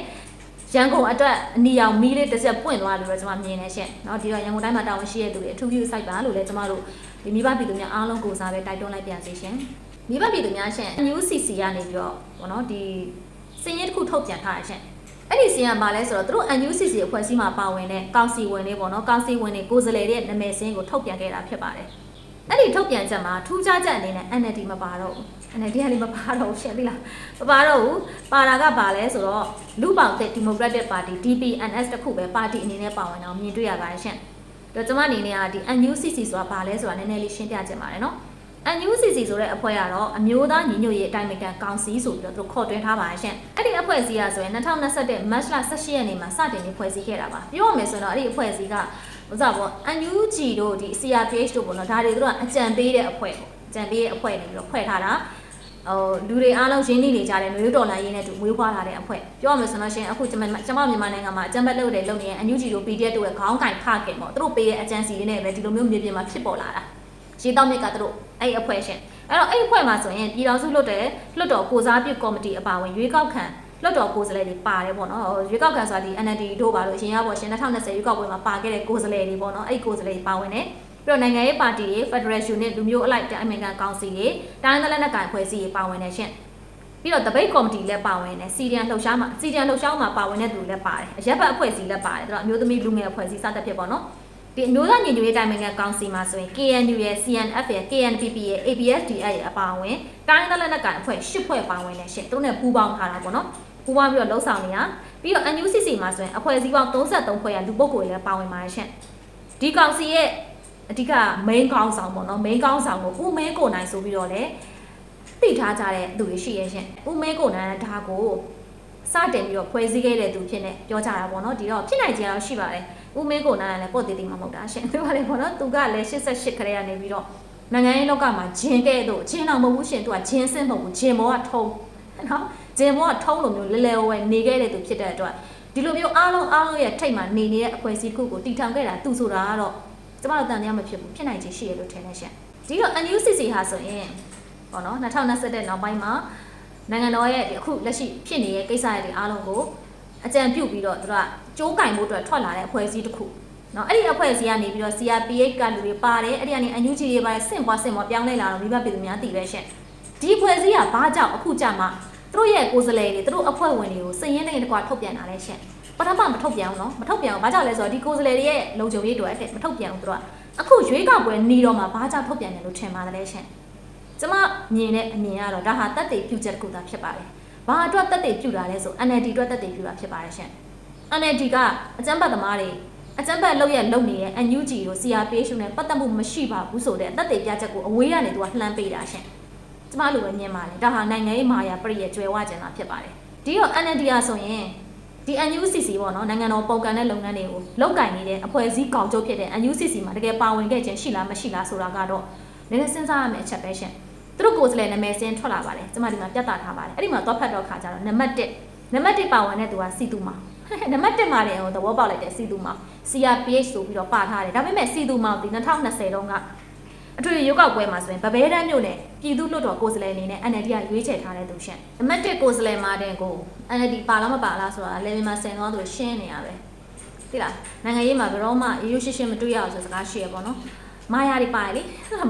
ရန်ကုန်အတွက်အနီရောင်မီးလေးတစ်စက်ပွင့်သွားလို့လည်းကျွန်မမြင်နေရှင်။နော်ဒီတော့ရန်ကုန်တိုင်းမှာတာဝန်ရှိတဲ့သူတွေအထူးပြုစိုက်ပါလို့လည်းကျွန်မတို့ဒီမိဘပြည်သူများအားလုံးကိုစားပဲတိုက်တွန်းလိုက်ပြန်စီရှင်။မိဘပြည်သူများရှင် UCC ကနေပြီးတော့ဘောနော်ဒီစင်ရင်တစ်ခုထုတ်ပြန်ထားရရှင်။ အဲ့ဒီစီကဘာလဲဆိုတော့သူတို့ NUCC အဖွဲ့အစည်းမှာပါဝင်တဲ့ကောင်စီဝင်တွေပေါ့နော်ကောင်စီဝင်တွေကိုယ်စားလှယ်တဲ့နာမည်စင်းကိုထုတ်ပြန်ခဲ့တာဖြစ်ပါတယ်အဲ့ဒီထုတ်ပြန်ချက်မှာထူးခြားချက်အနေနဲ့ NLD မပါတော့ဘူး NLD ကလည်းမပါတော့ဘူးရှင်းပြီလားမပါတော့ဘူးပါတာကဘာလဲဆိုတော့လူပေါင်းတဲ့ Democratic Party DPNS တခုပဲပါတီအနေနဲ့ပါဝင်အောင်မြင်တွေ့ရပါတယ်ရှင့်တော့ကျွန်မအနေနဲ့ကဒီ NUCC ဆိုတာဘာလဲဆိုတာနည်းနည်းလေးရှင်းပြချင်ပါတယ်နော် NUCC ဆိုတဲ့အဖွဲ့ကတော့အမျိုးသားညီညွတ်ရေးအတိုင်းအမြံကောင်စီဆိုပြီးတော့သူခေါ်တွင်းထားပါရှင့်အဲ့ဒီအဖွဲ့အစည်းကဆိုရင်2021 March 18ရက်နေ့မှာစတင်ပြီးဖွဲ့စည်းခဲ့တာပါပြောရမယ်ဆိုတော့အဲ့ဒီအဖွဲ့အစည်းကဥစားပေါ့ NUG တို့ဒီ CRPH တို့ပေါ့နော်ဒါတွေသူတို့ကအကြံပေးတဲ့အဖွဲ့ပေါ့အကြံပေးတဲ့အဖွဲ့နေပြီးတော့ဖွဲ့ထားတာဟိုလူတွေအားလုံးရင်းနှီးနေကြတဲ့မျိုးတော်လိုင်းရင်းနဲ့တူမွေးဖွားလာတဲ့အဖွဲ့ပြောရမယ်ဆိုတော့ရှင်အခုကျွန်မကျွန်မမြန်မာနိုင်ငံမှာအကြံပေးလုပ်တယ်လုပ်နေရင် NUG တို့ PDF တို့ရဲ့ခေါင်းကင်ဖခင်ပေါ့သူတို့ပေးတဲ့အကြံစီတွေနဲ့ပဲဒီလိုမျိုးမြေပြင်မှာဖြစ်ပေါ်လာတာ ရေတောက်မြစ်ကသူတို့အဲ့အဖွဲ့ရှင်အဲ့တော့အဲ့အဖွဲ့မှာဆိုရင်ပြည်တော်စုလွတ်တဲ့လွတ်တော်ကိုစားပြုကော်မတီအပါဝင်ရွေးကောက်ခံလွတ်တော်ကိုယ်စားလှယ်တွေပါတယ်ပေါ့နော်ရွေးကောက်ခံဆိုတာဒီ NLD တို့ပါလို့ရှင်ရပေါ့ရှင်2020ရွေးကောက်ပွဲမှာပါခဲ့တဲ့ကိုယ်စားလှယ်တွေပေါ့နော်အဲ့ကိုယ်စားလှယ်တွေပါဝင်တယ်ပြီးတော့နိုင်ငံရေးပါတီတွေ Federal Unit လူမျိုးအလိုက်တဲ့အမေရိကန်ကောင်စီတွေတိုင်းဒေသလက်နက်ကိုင်ဖွဲ့စည်းတွေပါဝင်နေရှင်ပြီးတော့တပိတ်ကော်မတီလည်းပါဝင်တယ်စီဒီအန်လှုပ်ရှားမှာစီဒီအန်လှုပ်ရှားမှာပါဝင်တဲ့သူလည်းပါတယ်အရက်ဘတ်အဖွဲ့အစည်းလည်းပါတယ်သူတို့အမျိုးသမီးလူငယ်အဖွဲ့အစည်းစသဖြင့်ပေါ့နော် ဒီအမျိုးသားညီညွတ်ရေးတိုင်းနိုင်ငံကောင်စီမှာဆိုရင် KNU ရဲ့ CNF ရဲ့ KNPP ရဲ့ ABSDF ရဲ့အပါအဝင်တိုင်းဒေသလက်နက်ကိုင်အဖွဲ့၈ဖွဲ့ပါဝင်နေရှင်သူတို့နဲ့ပူးပေါင်းထားတာပေါ့နော်ပူးပေါင်းပြီးတော့လှုပ်ဆောင်နေရပြီးတော့ NUCC မှာဆိုရင်အဖွဲ့အစည်းပေါင်း33ဖွဲ့ရလူပုဂ္ဂိုလ်တွေလည်းပါဝင်ပါတယ်ရှင်ဒီကောင်စီရဲ့အဓိက main ကောင်းဆောင်ပေါ့နော် main ကောင်းဆောင်ကိုဦးမင်းကိုနိုင်ဆိုပြီးတော့လည်းသိထားကြတဲ့သူတွေရှိရဲ့ရှင်ဦးမင်းကိုနိုင်ဒါကိုစတင်ပြီးတော့ဖွဲ့စည်းခဲ့တဲ့သူဖြစ်နေပြောကြတာပေါ့နော်ဒီတော့ဖြစ်နိုင်ကြတော့ရှိပါတယ် ဦးမင်းကိုနိုင်လည်းပေါ့တေးတေးမှမဟုတ်တာရှင်သူကလည်းပေါ့နော်သူကလည်း88ခရဲကနေပြီးတော့နိုင်ငံရေးလောကမှာဂျင်းခဲ့တော့ဂျင်းတော့မဟုတ်ဘူးရှင်သူကဂျင်းစင်းမဟုတ်ဘူးဂျင်းဘောကထုံးနော်ဂျင်းဘောကထုံးလိုမျိုးလဲလဲဝဲနေခဲ့တဲ့သူဖြစ်တဲ့အတွက်ဒီလိုမျိုးအားလုံးအားလုံးရဲ့ထိတ်မှနေနေတဲ့အဖွဲ့အစည်းခုကိုတည်ထောင်ခဲ့တာသူဆိုတာကတော့ကျမတို့တန်တရားမဖြစ်ဘူးဖြစ်နိုင်ချေရှိရလို့ထင်နေရှင်ဒီတော့ NUCC ဟာဆိုရင်ပေါ့နော်2021နောက်ပိုင်းမှာနိုင်ငံတော်ရဲ့ဒီအခုလက်ရှိဖြစ်နေတဲ့ကိစ္စတွေအားလုံးကို အကြံပြုပြီးတော့သူကကြိုးကင်ဖို့အတွက်ထွက်လာတဲ့အဖွဲ့အစည်းတစ်ခုเนาะအဲ့ဒီအဖွဲ့အစည်းကနေပြီးတော့ CRPH ကလူတွေပါတယ်အဲ့ဒီကနေ NUG တွေပါတယ်ဆင့်ပွားဆင့်ပွားပြောင်းလဲလာတော့မိဘပြည်သူများသိပဲရှင့်ဒီအဖွဲ့အစည်းကဘာကြောင့်အခုကြမှာသူတို့ရဲ့ကိုယ်စားလှယ်တွေသူတို့အဖွဲ့ဝင်တွေကိုစည်ရင်းတဲ့ကွာထုတ်ပြန်တာလဲရှင့်ပထမမထုတ်ပြန်ဘူးเนาะမထုတ်ပြန်ဘူးဘာကြောင့်လဲဆိုတော့ဒီကိုယ်စားလှယ်တွေရဲ့လုံခြုံရေးတွေအတွက်မထုတ်ပြန်ဘူးသူတို့က အခုရွေးကောက်ပွဲနေတော့မှဘာကြောင့်ထုတ်ပြန်တယ်လို့ထင်ပါတယ်လဲရှင်ကျမမြင်တဲ့အမြင်ကတော့ဒါဟာတက်တေပြုချက်တစ်ခုသာဖြစ်ပါတယ် ဘာအတွက်တက်တေပြုတာလဲဆို NLD အတွက်တက်တေပြုတာဖြစ်ပါတယ်ရှင် NLD ကအကြမ်းဖက်သမားတွေအကြမ်းဖက်လုပ်ရလုပ်နေတဲ့ NUG တို့ CRPH တို့နဲ့ပတ်သက်မှုမရှိပါဘူးဆိုတဲ့အသက်တွေပြချက်ကိုအဝေးကနေသူကလှမ်းပေးတာရှင်ကျမလိုပဲမြင်ပါတယ်ဒါဟာနိုင်ငံရေးမာယာပြည့်ရဲ့ကျွဲဝကျင်တာဖြစ်ပါတယ်ဒီတော့ NLD ကဆိုရင်ဒီ NUCC ပေါ့နော်နိုင်ငံတော်ပုံကန်တဲ့လုပ်ငန်းတွေကိုလောက်ကင်နေတဲ့အဖွဲ့အစည်းကောင်ချုပ်ဖြစ်တဲ့ NUCC မှာတကယ်ပါဝင်ခဲ့ခြင်းရှိလားမရှိလားဆိုတာကတော့နည်းနည်းစဉ်းစားရမယ့်အချက်ပဲရှင် သူတို့ကိုယ်စားလှယ်နာမည်စင်းထွက်လာပါတယ်ကျမဒီမှာပြတ်တာထားပါတယ်အဲ့ဒီမှာတော့ဖတ်တော့ခါကြတော့နံပါတ်1နံပါတ်1ပါဝင်တဲ့သူကစီတူမှာနံပါတ်1မှာလည်းဟိုသဘောပေါက်လိုက်တဲ့စီတူမှာ CRPH ဆိုပြီးတော့ပါထားတယ်ဒါပေမဲ့စီတူမှာဒီ2020တုန်းကအထွေထွေရွေးကောက်ပွဲမှာဆိုရင်ဗဘဲတန်းမြို့နယ်ပြည်သူ့လွှတ်တော်ကိုယ်စားလှယ်အနေနဲ့ NLD ကရွေးချယ်ထားတဲ့သူရှင်နံပါတ်1ကိုယ်စားလှယ်မှာတဲ့ကို NLD ပါလားမပါလားဆိုတာလည်းဒီမှာဆင်သွားသူရှင်းနေရပဲသိလားနိုင်ငံရေးမှာဘယ်တော့မှရိုးရှင်းရှင်းမတွေ့ရအောင်ဆိုစကားရှိရပေါ့နော် မာယာတွေပါတယ်လေ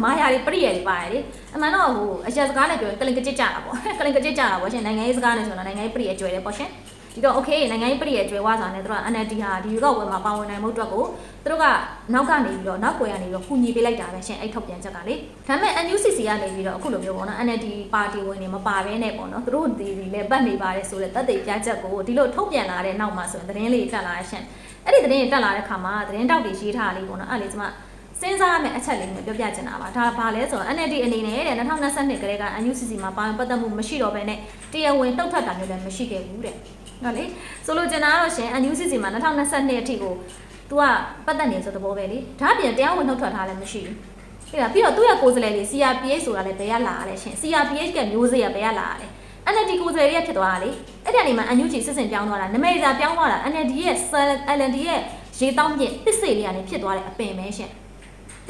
မာယာတွေပရိယေတွေပါတယ်လေအမှန်တော့ဟိုအရက်စကားနဲ့ပြောရင်ကလင်ကကြစ်ကြတာပေါ့ကလင်ကကြစ်ကြတာပေါ့ရှင်နိုင်ငံရေးစကားနဲ့ဆိုတော့နိုင်ငံရေးပရိယေကျွဲတယ်ပေါ့ရှင်ဒီတော့ okay နိုင်ငံရေးပရိယေကျွဲဝါဆိုတာနဲ့တို့က NLD ဟာဒီရွေးကောက်ပွဲမှာပါဝင်နိုင်မှုအတွက်ကိုတို့ကနောက်ကနေပြီးတော့နောက်ကွယ်ကနေပြီးတော့ကူညီပေးလိုက်တာပဲရှင်အဲ့ထုတ်ပြန်ချက်ကလေဒါပေမဲ့ NUCC ကနေပြီးတော့အခုလိုမျိုးပေါ့နော် NLD ပါတီဝင်တွေမပါဘဲနဲ့ပေါ့နော်တို့ဒီဒီလည်းပတ်နေပါတယ်ဆိုတဲ့တပ်တွေပြချက်ကိုဒီလိုထုတ်ပြန်လာတဲ့နောက်မှာဆိုရင်သတင်းလေးတက်လာရရှင်အဲ့ဒီသတင်းတက်လာတဲ့ခါမှာသတင်းတောက်တွေရေးထားလေးပေါ့နော်အဲ့လေကျမ စဉ်းစားရမယ့်အချက်လေးနဲ့ပြောပြချင်တာပါဒါဘာလဲဆိုတော့ NLD အနေနဲ့တဲ့2022ကလေးက NUCC မှာပါဝင်ပတ်သက်မှုမရှိတော့ဘဲနဲ့တရားဝင်တုတ်ထပ်တာမျိုးလည်းမရှိခဲ့ဘူးတဲ့ဟုတ်လေဆိုလိုချင်တာကတော့ရှင် NUCC မှာ2022အထိကို तू ကပတ်သက်နေဆိုတဲ့ဘောပဲလေဒါအပြင်တရားဝင်နှုတ်ထွက်ထားလည်းမရှိဘူးဟဲ့လားပြီးတော့သူ့ရဲ့ကိုယ်စားလှယ်တွေ CRPH ဆိုတာလည်းဘယ်ရလာရလဲရှင် CRPH ကမျိုးစေ့ရဘယ်ရလာရလဲ NLD ကိုယ်စားလှယ်တွေကဖြစ်သွားတာလေအဲ့ဒီအနေမှာ NUG စစ်စင်ပြောင်းသွားတာနမိတ်သာပြောင်းသွားတာ NLD ရဲ့ LND ရဲ့ရေတောင်းမြင့်တစ်စိတ်လေးကနေဖြစ်သွားတဲ့အပင်ပဲရှင်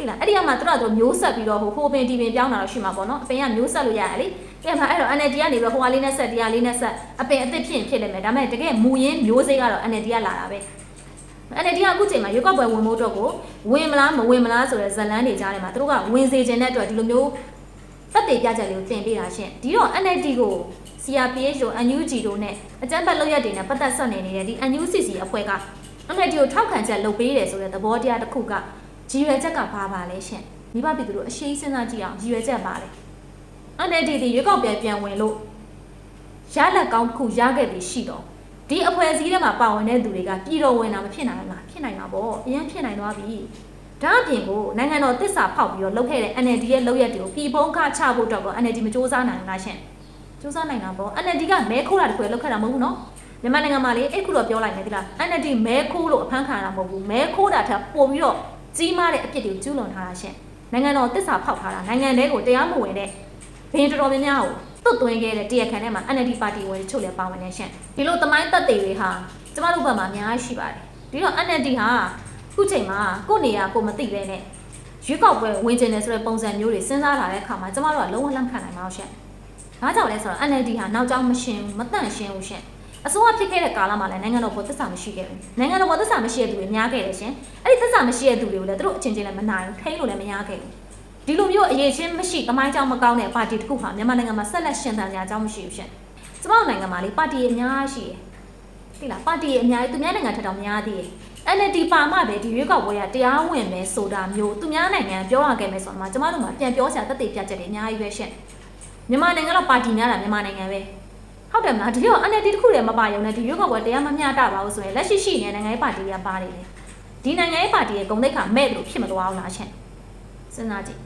သိလားအဲ့ဒီကမှသူတို့ကသူမျိုးဆက်ပြီးတော့ဟိုဟိုပင်ဒီပင်ပြောင်းတာတော့ရှိမှာပေါ့နော်အပင်ကမျိုးဆက်လို့ရတယ်လေပြန်မှာအဲ့တော့ NLD ကနေပြီးတော့ဟိုဟာလေးနဲ့ဆက်တရားလေးနဲ့ဆက်အပင်အစ်စ်ဖြစ်ရင်ဖြစ်လိမ့်မယ်ဒါပေမဲ့တကယ်မူရင်းမျိုးစေ့ကတော့ NLD ကလာတာပဲ NLD ကအခုချိန်မှာရွေးကောက်ပွဲဝင်ဖို့အတွက်ကိုဝင်မလားမဝင်မလားဆိုတဲ့ဇလန်းတွေကြားထဲမှာသူတို့ကဝင်စေခြင်းတဲ့အတွက်ဒီလိုမျိုးသက်သေပြချက်လေးကိုတင်ပေးတာရှင့်ဒီတော့ NLD ကို CRPH တို့ NUG တို့နဲ့အကြမ်းဖက်လုပ်ရက်တွေနဲ့ပတ်သက်ဆက်နေနေတဲ့ဒီ NUCC အဖွဲ့က NLD ကိုထောက်ခံချက်လုပ်ပေးတယ်ဆိုတဲ့သဘောတရားတစ်ခုက ရည်ရွယ်ချက်ကဘာပါလဲရှင့်မိဘပြည်သူတို့အရှိစဉ်းစားကြည့်အောင်ရည်ရွယ်ချက်ပါလေ NLD ဒီရွေးကောက်ပွဲပြန်ဝင်လို့ရလက်ကောင်းတစ်ခုရခဲ့ပြီးရှိတော့ ဒီအဖွဲ့အစည်းထဲမှာပါဝင်တဲ့သူတွေကပြည်တော်ဝင်တာမဖြစ်နိုင်ဘူးလားဖြစ်နိုင်တာပေါ့အရင်ဖြစ်နိုင်သွားပြီဒါအပြင်ကိုနိုင်ငံတော်တစ္ဆာဖောက်ပြီးတော့လုပ်ခဲ့တဲ့ NLD ရဲ့လုပ်ရက်တွေကိုပြည်ဖုံးကချဖို့တော့ကော NLD မစ조사နိုင်ဘူးလားရှင်စ조사နိုင်တာပေါ့ NLD ကမဲခိုးတာတခွေလုပ်ခဲ့တာမဟုတ်ဘူးနော်မြန်မာနိုင်ငံမှာလေအဲ့ခုတော့ပြောလိုက်မယ်ဒီလား NLD မဲခိုးလို့အဖမ်းခံရတာမဟုတ်ဘူးမဲခိုးတာထက်ပိုပြီးတော့ ကြီးမားတဲ့အပြစ်တွေကိုကျူးလွန်ထားတာရှင်နိုင်ငံတော်တစ္ဆာဖောက်ထားတာနိုင်ငံထဲကိုတရားမဝင်တဲ့ဘင်းတော်တော်များများကိုသွတ်သွင်းခဲ့တဲ့တရားခံထဲမှာ NLD ပါတီဝင်တွေချုပ်လည်းပါဝင်နေရှင်ဒီလိုသမိုင်းသက်တွေတွေဟာကျမတို့ဘက်မှာအများကြီးရှိပါတယ်ဒီတော့ NLD ဟာခုချိန်မှာကိုယ့်နေရာကိုမသိပဲနဲ့ရွေးကောက်ပွဲဝင်ကျင်တယ်ဆိုတဲ့ပုံစံမျိုးတွေစဉ်းစားလာတဲ့အခါမှာကျမတို့ကလုံးဝလက်ခံနိုင်မှာရှင်။ဘာကြောင့်လဲဆိုတော့ NLD ဟာနောက်ကျောင်းမရှင်းဘူးမတန့်ရှင်းဘူးရှင်။ အစိုးရဖြစ်ခဲ့တဲ့ကာလမှာလည်းနိုင်ငံတော်ပေါ်သစ္စာမရှိခဲ့ဘူး။နိုင်ငံတော်ပေါ်သစ္စာမရှိတဲ့သူတွေများခဲ့တယ်ရှင်။အဲ့ဒီသစ္စာမရှိတဲ့သူတွေကိုလည်းသူတို့အချင်းချင်းလည်းမနိုင်ဘူး။ထိန်းလို့လည်းမရခဲ့ဘူး။ဒီလိုမျိုးအရေးချင်းမရှိတမိုင်းကြောင်မကောင်းတဲ့ပါတီတစ်ခုဟာမြန်မာနိုင်ငံမှာဆက်လက်ရှင်သန်ကြအကြောင်းမရှိဘူးရှင်။ကျမတို့နိုင်ငံမှာလေပါတီအများကြီးရှိတယ်။သိလားပါတီအများကြီးသူများနိုင်ငံထက်တောင်များသေးတယ်။ NLD ပါမှပဲဒီရွေးကောက်ပွဲကတရားဝင်မယ်ဆိုတာမျိုးသူများနိုင်ငံပြောရခဲ့မယ်ဆိုတော့မှကျမတို့မှာပြန်ပြောစရာတက်တည်ပြချက်တွေအများကြီးပဲရှင့်မြန်မာနိုင်ငံတော့ပါတီများတာမြန်မာနိုင်ငံပဲ ဟုတ်တယ်မလားဒီတော့ NLD တခုတည်းမပါရုံနဲ့ဒီရွေးကောက်ပွဲတရားမမျှတပါဘူးဆိုရင်လက်ရှိရှိနေတဲ့နိုင်ငံရေးပါတီတွေကပါတယ်လေဒီနိုင်ငံရေးပါတီရဲ့ဂုဏ်သိက္ခာမဲ့လို့ဖြစ်မသွားဘူးလားရှင့်စဉ်းစားကြည့်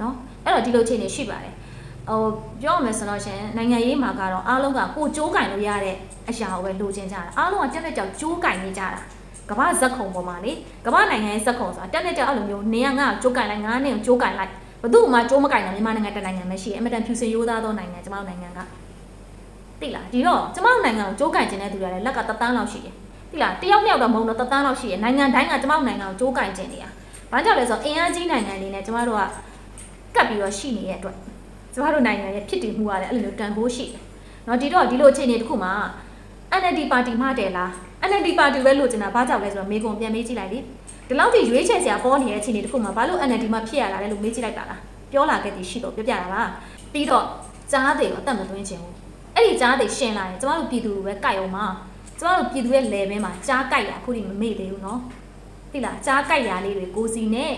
နော်အဲ့တော့ဒီလိုအခြေအနေရှိပါတယ်ဟိုပြောရမယ်ဆိုတော့ရှင်နိုင်ငံရေးမှာကတော့အားလုံးကကိုကြိုးကင်လို့ရတဲ့အရာကိုပဲလိုချင်ကြတာအားလုံးကတက်တက်ကြောက်ကြိုးကင်နေကြတာကမ္ဘာဇက်ခုံပေါ်မှာလေကမ္ဘာနိုင်ငံရဲ့ဇက်ခုံဆိုတာတက်တက်တက်အဲ့လိုမျိုးနေရငါကြိုးကင်လိုက်ငါနဲ့ကြိုးကင်လိုက်ဘသူမှကြိုးမကင်တာမြန်မာနိုင်ငံတနိုင်ငံပဲရှိတယ်အမတန်ဖြူစင်ရိုးသားသောနိုင်ငံကျမတို့နိုင်ငံက သိလားဒီတော့ကျမတို့နိုင်ငံကိုကြိုးကင်ခြင်းတဲ့သူတွေကလည်းလက်ကတသန်းလောက်ရှိတယ်သိလားတယောက်နှစ်ယောက်တော့မဟုတ်တော့တသန်းလောက်ရှိတယ်နိုင်ငံတိုင်းကကျမတို့နိုင်ငံကိုကြိုးကင်ခြင်းနေတာဘာကြောင့်လဲဆိုတော့အင်အားကြီးနိုင်ငံတွေနဲ့ကျမတို့ကကပ်ပြီးတော့ရှိနေတဲ့အတွက်ကျမတို့နိုင်ငံရဲ့ဖြစ်တည်မှုကလည်းအဲ့လိုမျိုးတန်ဖိုးရှိတယ်နော်ဒီတော့ဒီလိုအခြေအနေတစ်ခုမှာ NLD ပါတီမှတယ်လား NLD ပါတီပဲလို့ကျင်တာဘာကြောင့်လဲဆိုတော့မေကွန်ပြန်မေးကြည့်လိုက်လေဒီလောက်ထိရွေးချယ်စရာပေါ်နေတဲ့အခြေအနေတစ်ခုမှာဘာလို့ NLD မှာဖြစ်ရလာလဲလို့မေးကြည့်လိုက်တာလားပြောလာခဲ့သည်ရှိတော့ပြောပြတာလားပြီးတော့ကြားတွေအသက်မသွင်းခြင်းဘူး အဲ့ဒီကြားတွေရှင်းလာရင်ကျမတို့ပြည်သူတွေပဲကြိုက်အောင်မှာကျမတို့ပြည်သူရဲ့ level မှာကြားကြိုက်ရအခုထိမမေ့သေးဘူးเนาะသိလားကြားကြိုက်ရလေးတွေကိုစီနဲ့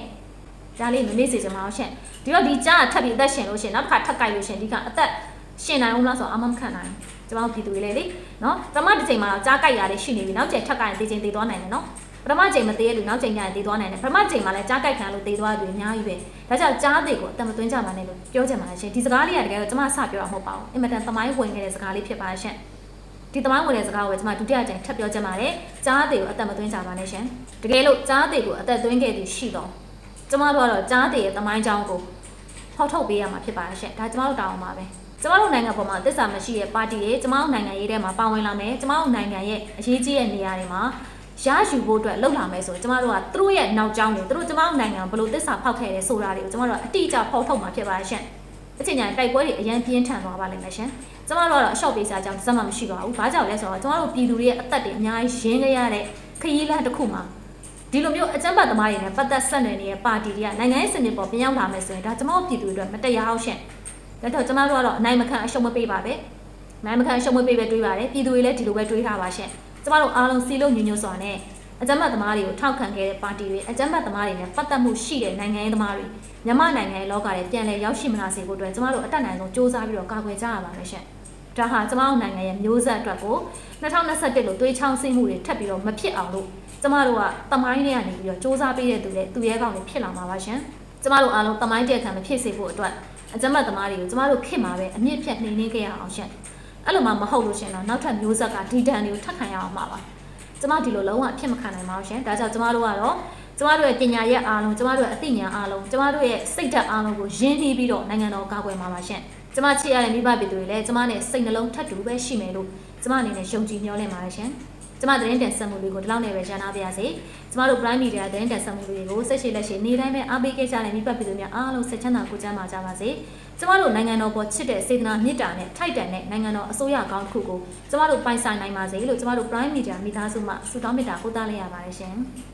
ဒါလေးမမေ့စေချင်ပါဘူးရှင်ဒီတော့ဒီကြားကထပ်ပြီးအသက်ရှင်လို့ရှင်နောက်တစ်ခါထပ်ကြိုက်လို့ရှင်ဒီကအသက်ရှင်နိုင်အောင်လားဆိုတော့အမမခံနိုင်ဘူးကျွန်တော်ပြည်သူတွေလေလေနော်ပထမတစ်ချိန်မှာတော့ကြားကြိုက်ရတယ်ရှိနေပြီနောက်ချိန်ထပ်ကြိုက်ရင်တေးချင်းတေးသွားနိုင်တယ်နော် ပထမချိန်မသေးရလို့နောက်ချိန်ကျရင်တေးသွားနိုင်တယ်ပထမချိန်မှာလည်းကြားကြိုက်ခံလို့တေးသွားတယ်အများကြီးပဲဒါကြောင့်ကြားသေးကိုအတမသွင်းကြပါနဲ့လို့ပြောချင်ပါတယ်ရှင်ဒီစကားလေးကတကယ်တော့ကျွန်မစပြောတာမဟုတ်ပါဘူးအင်မတန်သမိုင်းဝင်ခဲ့တဲ့စကားလေးဖြစ်ပါရှင်ဒီသမိုင်းဝင်တဲ့စကားကိုပဲကျွန်မဒုတိယကြိမ်ထပ်ပြောချင်ပါတယ်ကြားသေးကိုအတမသွင်းကြပါနဲ့ရှင်တကယ်လို့ကြားသေးကိုအသက်သွင်းခဲ့သည်ရှိတော့ကျွန်မတို့ကတော့ကြားသေးရဲ့သမိုင်းကြောင်းကိုဖောက်ထုတ်ပေးရမှာဖြစ်ပါတယ်ရှင်ဒါကျွန်မတို့တောင်းအောင်ပါပဲကျမတို့နိုင်ငံပေါ်မှာသစ္စာမရှိတဲ့ပါတီတွေကျမတို့နိုင်ငံရေးထဲမှာပါဝင်လာမယ်ကျမတို့နိုင်ငံရဲ့အရေးကြီးတဲ့နေရာတွေမှာ ရယူဖို့အတွက်လှုပ်လာမယ်ဆိုရင်ကျမတို့ကသူတို့ရဲ့နောက်ကျောင်းတွေသူတို့ကျမတို့နိုင်ငံဘယ်လိုသစ္စာဖောက်ခဲ့တယ်ဆိုတာတွေကိုကျမတို့ကအတိအကျဖော်ထုတ်မှာဖြစ်ပါရဲ့။အချိန်ညာတိုက်ပွဲတွေအရင်ပြင်းထန်သွားပါလိမ့်မယ်ရှင်။ကျမတို့ကတော့အလျှော့ပေးစားကြောင်းစက်မှမရှိပါဘူး။ဘာကြောင့်လဲဆိုတော့ကျမတို့ပြည်သူတွေရဲ့အသက်တွေအများကြီးရင်းခဲ့ရတဲ့ခရီးလမ်းတစ်ခုမှာဒီလိုမျိုးအကြမ်းဖက်သမားတွေနဲ့ပတ်သက်ဆက်နွယ်နေတဲ့ပါတီတွေကနိုင်ငံရေးစနစ်ပေါ်ပြန်ရောက်လာမယ်ဆိုရင်ဒါကျမတို့ပြည်သူတွေအတွက်မတရားအောင်ရှင်။ဒါတော့ကျမတို့ကတော့အနိုင်မခံအရှုံးမပေးပါပဲ။နိုင်မခံအရှုံးမပေးပဲတွေးပါတယ်။ပြည်သူတွေလည်းဒီလိုပဲတွေးထားပါရှင်။ ကျမတို့အားလုံးစီလုံးညွညွစွာနဲ့အကြမ်းဖက်သမားတွေကိုထောက်ခံခဲ့တဲ့ပါတီတွေအကြမ်းဖက်သမားတွေနဲ့ပတ်သက်မှုရှိတဲ့နိုင်ငံရေးသမားတွေမြန်မာနိုင်ငံရဲ့လောကတွေပြန်လည်ရောက်ရှိမလာစေဖို့အတွက်ကျမတို့အတက်နိုင်ဆုံးစ조사ပြီးတော့ကာကွယ်ကြရပါမယ်ရှင်။ဒါဟာကျမတို့နိုင်ငံရဲ့မျိုးဆက်အတွက်ကို2021လို့တွေးချောင်းစိတ်မှုတွေထပ်ပြီးတော့မဖြစ်အောင်လို့ကျမတို့ကတမိုင်းတွေကနေပြီးတော့စ조사ပေးတဲ့သူတွေသူရဲကောင်းတွေဖြစ်လာမှာပါရှင်။ကျမတို့အားလုံးတမိုင်းတဲ့ခံမဖြစ်စေဖို့အတွက်အကြမ်းဖက်သမားတွေကိုကျမတို့ခင်မှာပဲအမြင့်ဖြတ်နှိမ်နှင်းခဲ့ရအောင်ရှင်။ အဲ့လိုမှမဟုတ်လို့ရှင်တော့နောက်ထပ်မျိုးဆက်ကဒီတန်တွေကိုထပ်ခံရအောင်မှာပါ။ကျမဒီလိုလုံးဝအဖြစ်မခံနိုင်ပါဘူးရှင်။ဒါကြောင့်ကျမတို့ကတော့ကျမတို့ရဲ့ပညာရဲ့အားလုံးကျမတို့ရဲ့အသိဉာဏ်အားလုံးကျမတို့ရဲ့စိတ်ဓာတ်အားလုံးကိုရင်းနှီးပြီးတော့နိုင်ငံတော်ကာကွယ်မှာပါရှင်။ကျမချစ်ရတဲ့မိဘပြည်သူတွေလည်းကျမနဲ့စိတ်နှလုံးထပ်တူပဲရှိမယ်လို့ကျမအနေနဲ့ယုံကြည်မျှော်လင့်ပါတယ်ရှင်။ ကျမသတင်းတင်ဆက်မှုလေးကိုဒီလောက်နဲ့ပဲရန်နာပါရစေ။ကျမတို့ Prime Media သတင်းတင်ဆက်မှုလေးကိုဆက်ရှိလက်ရှိနေ့တိုင်းပဲအားပေးခဲ့ကြတဲ့မိဘပြည်သူများအားလုံးစိတ်ချမ်းသာကိုယ်ကျန်းမာကြပါစေ။ကျမတို့နိုင်ငံတော်ပေါ်ချစ်တဲ့စေတနာမေတ္တာနဲ့ထိုက်တန်တဲ့နိုင်ငံတော်အစိုးရကောင်းတစ်ခုကိုကျမတို့ပိုင်ဆိုင်နိုင်ပါစေလို့ကျမတို့ Prime Media မိသားစုမှဆုတောင်းမေတ္တာပို့သလိုက်ရပါတယ်ရှင်။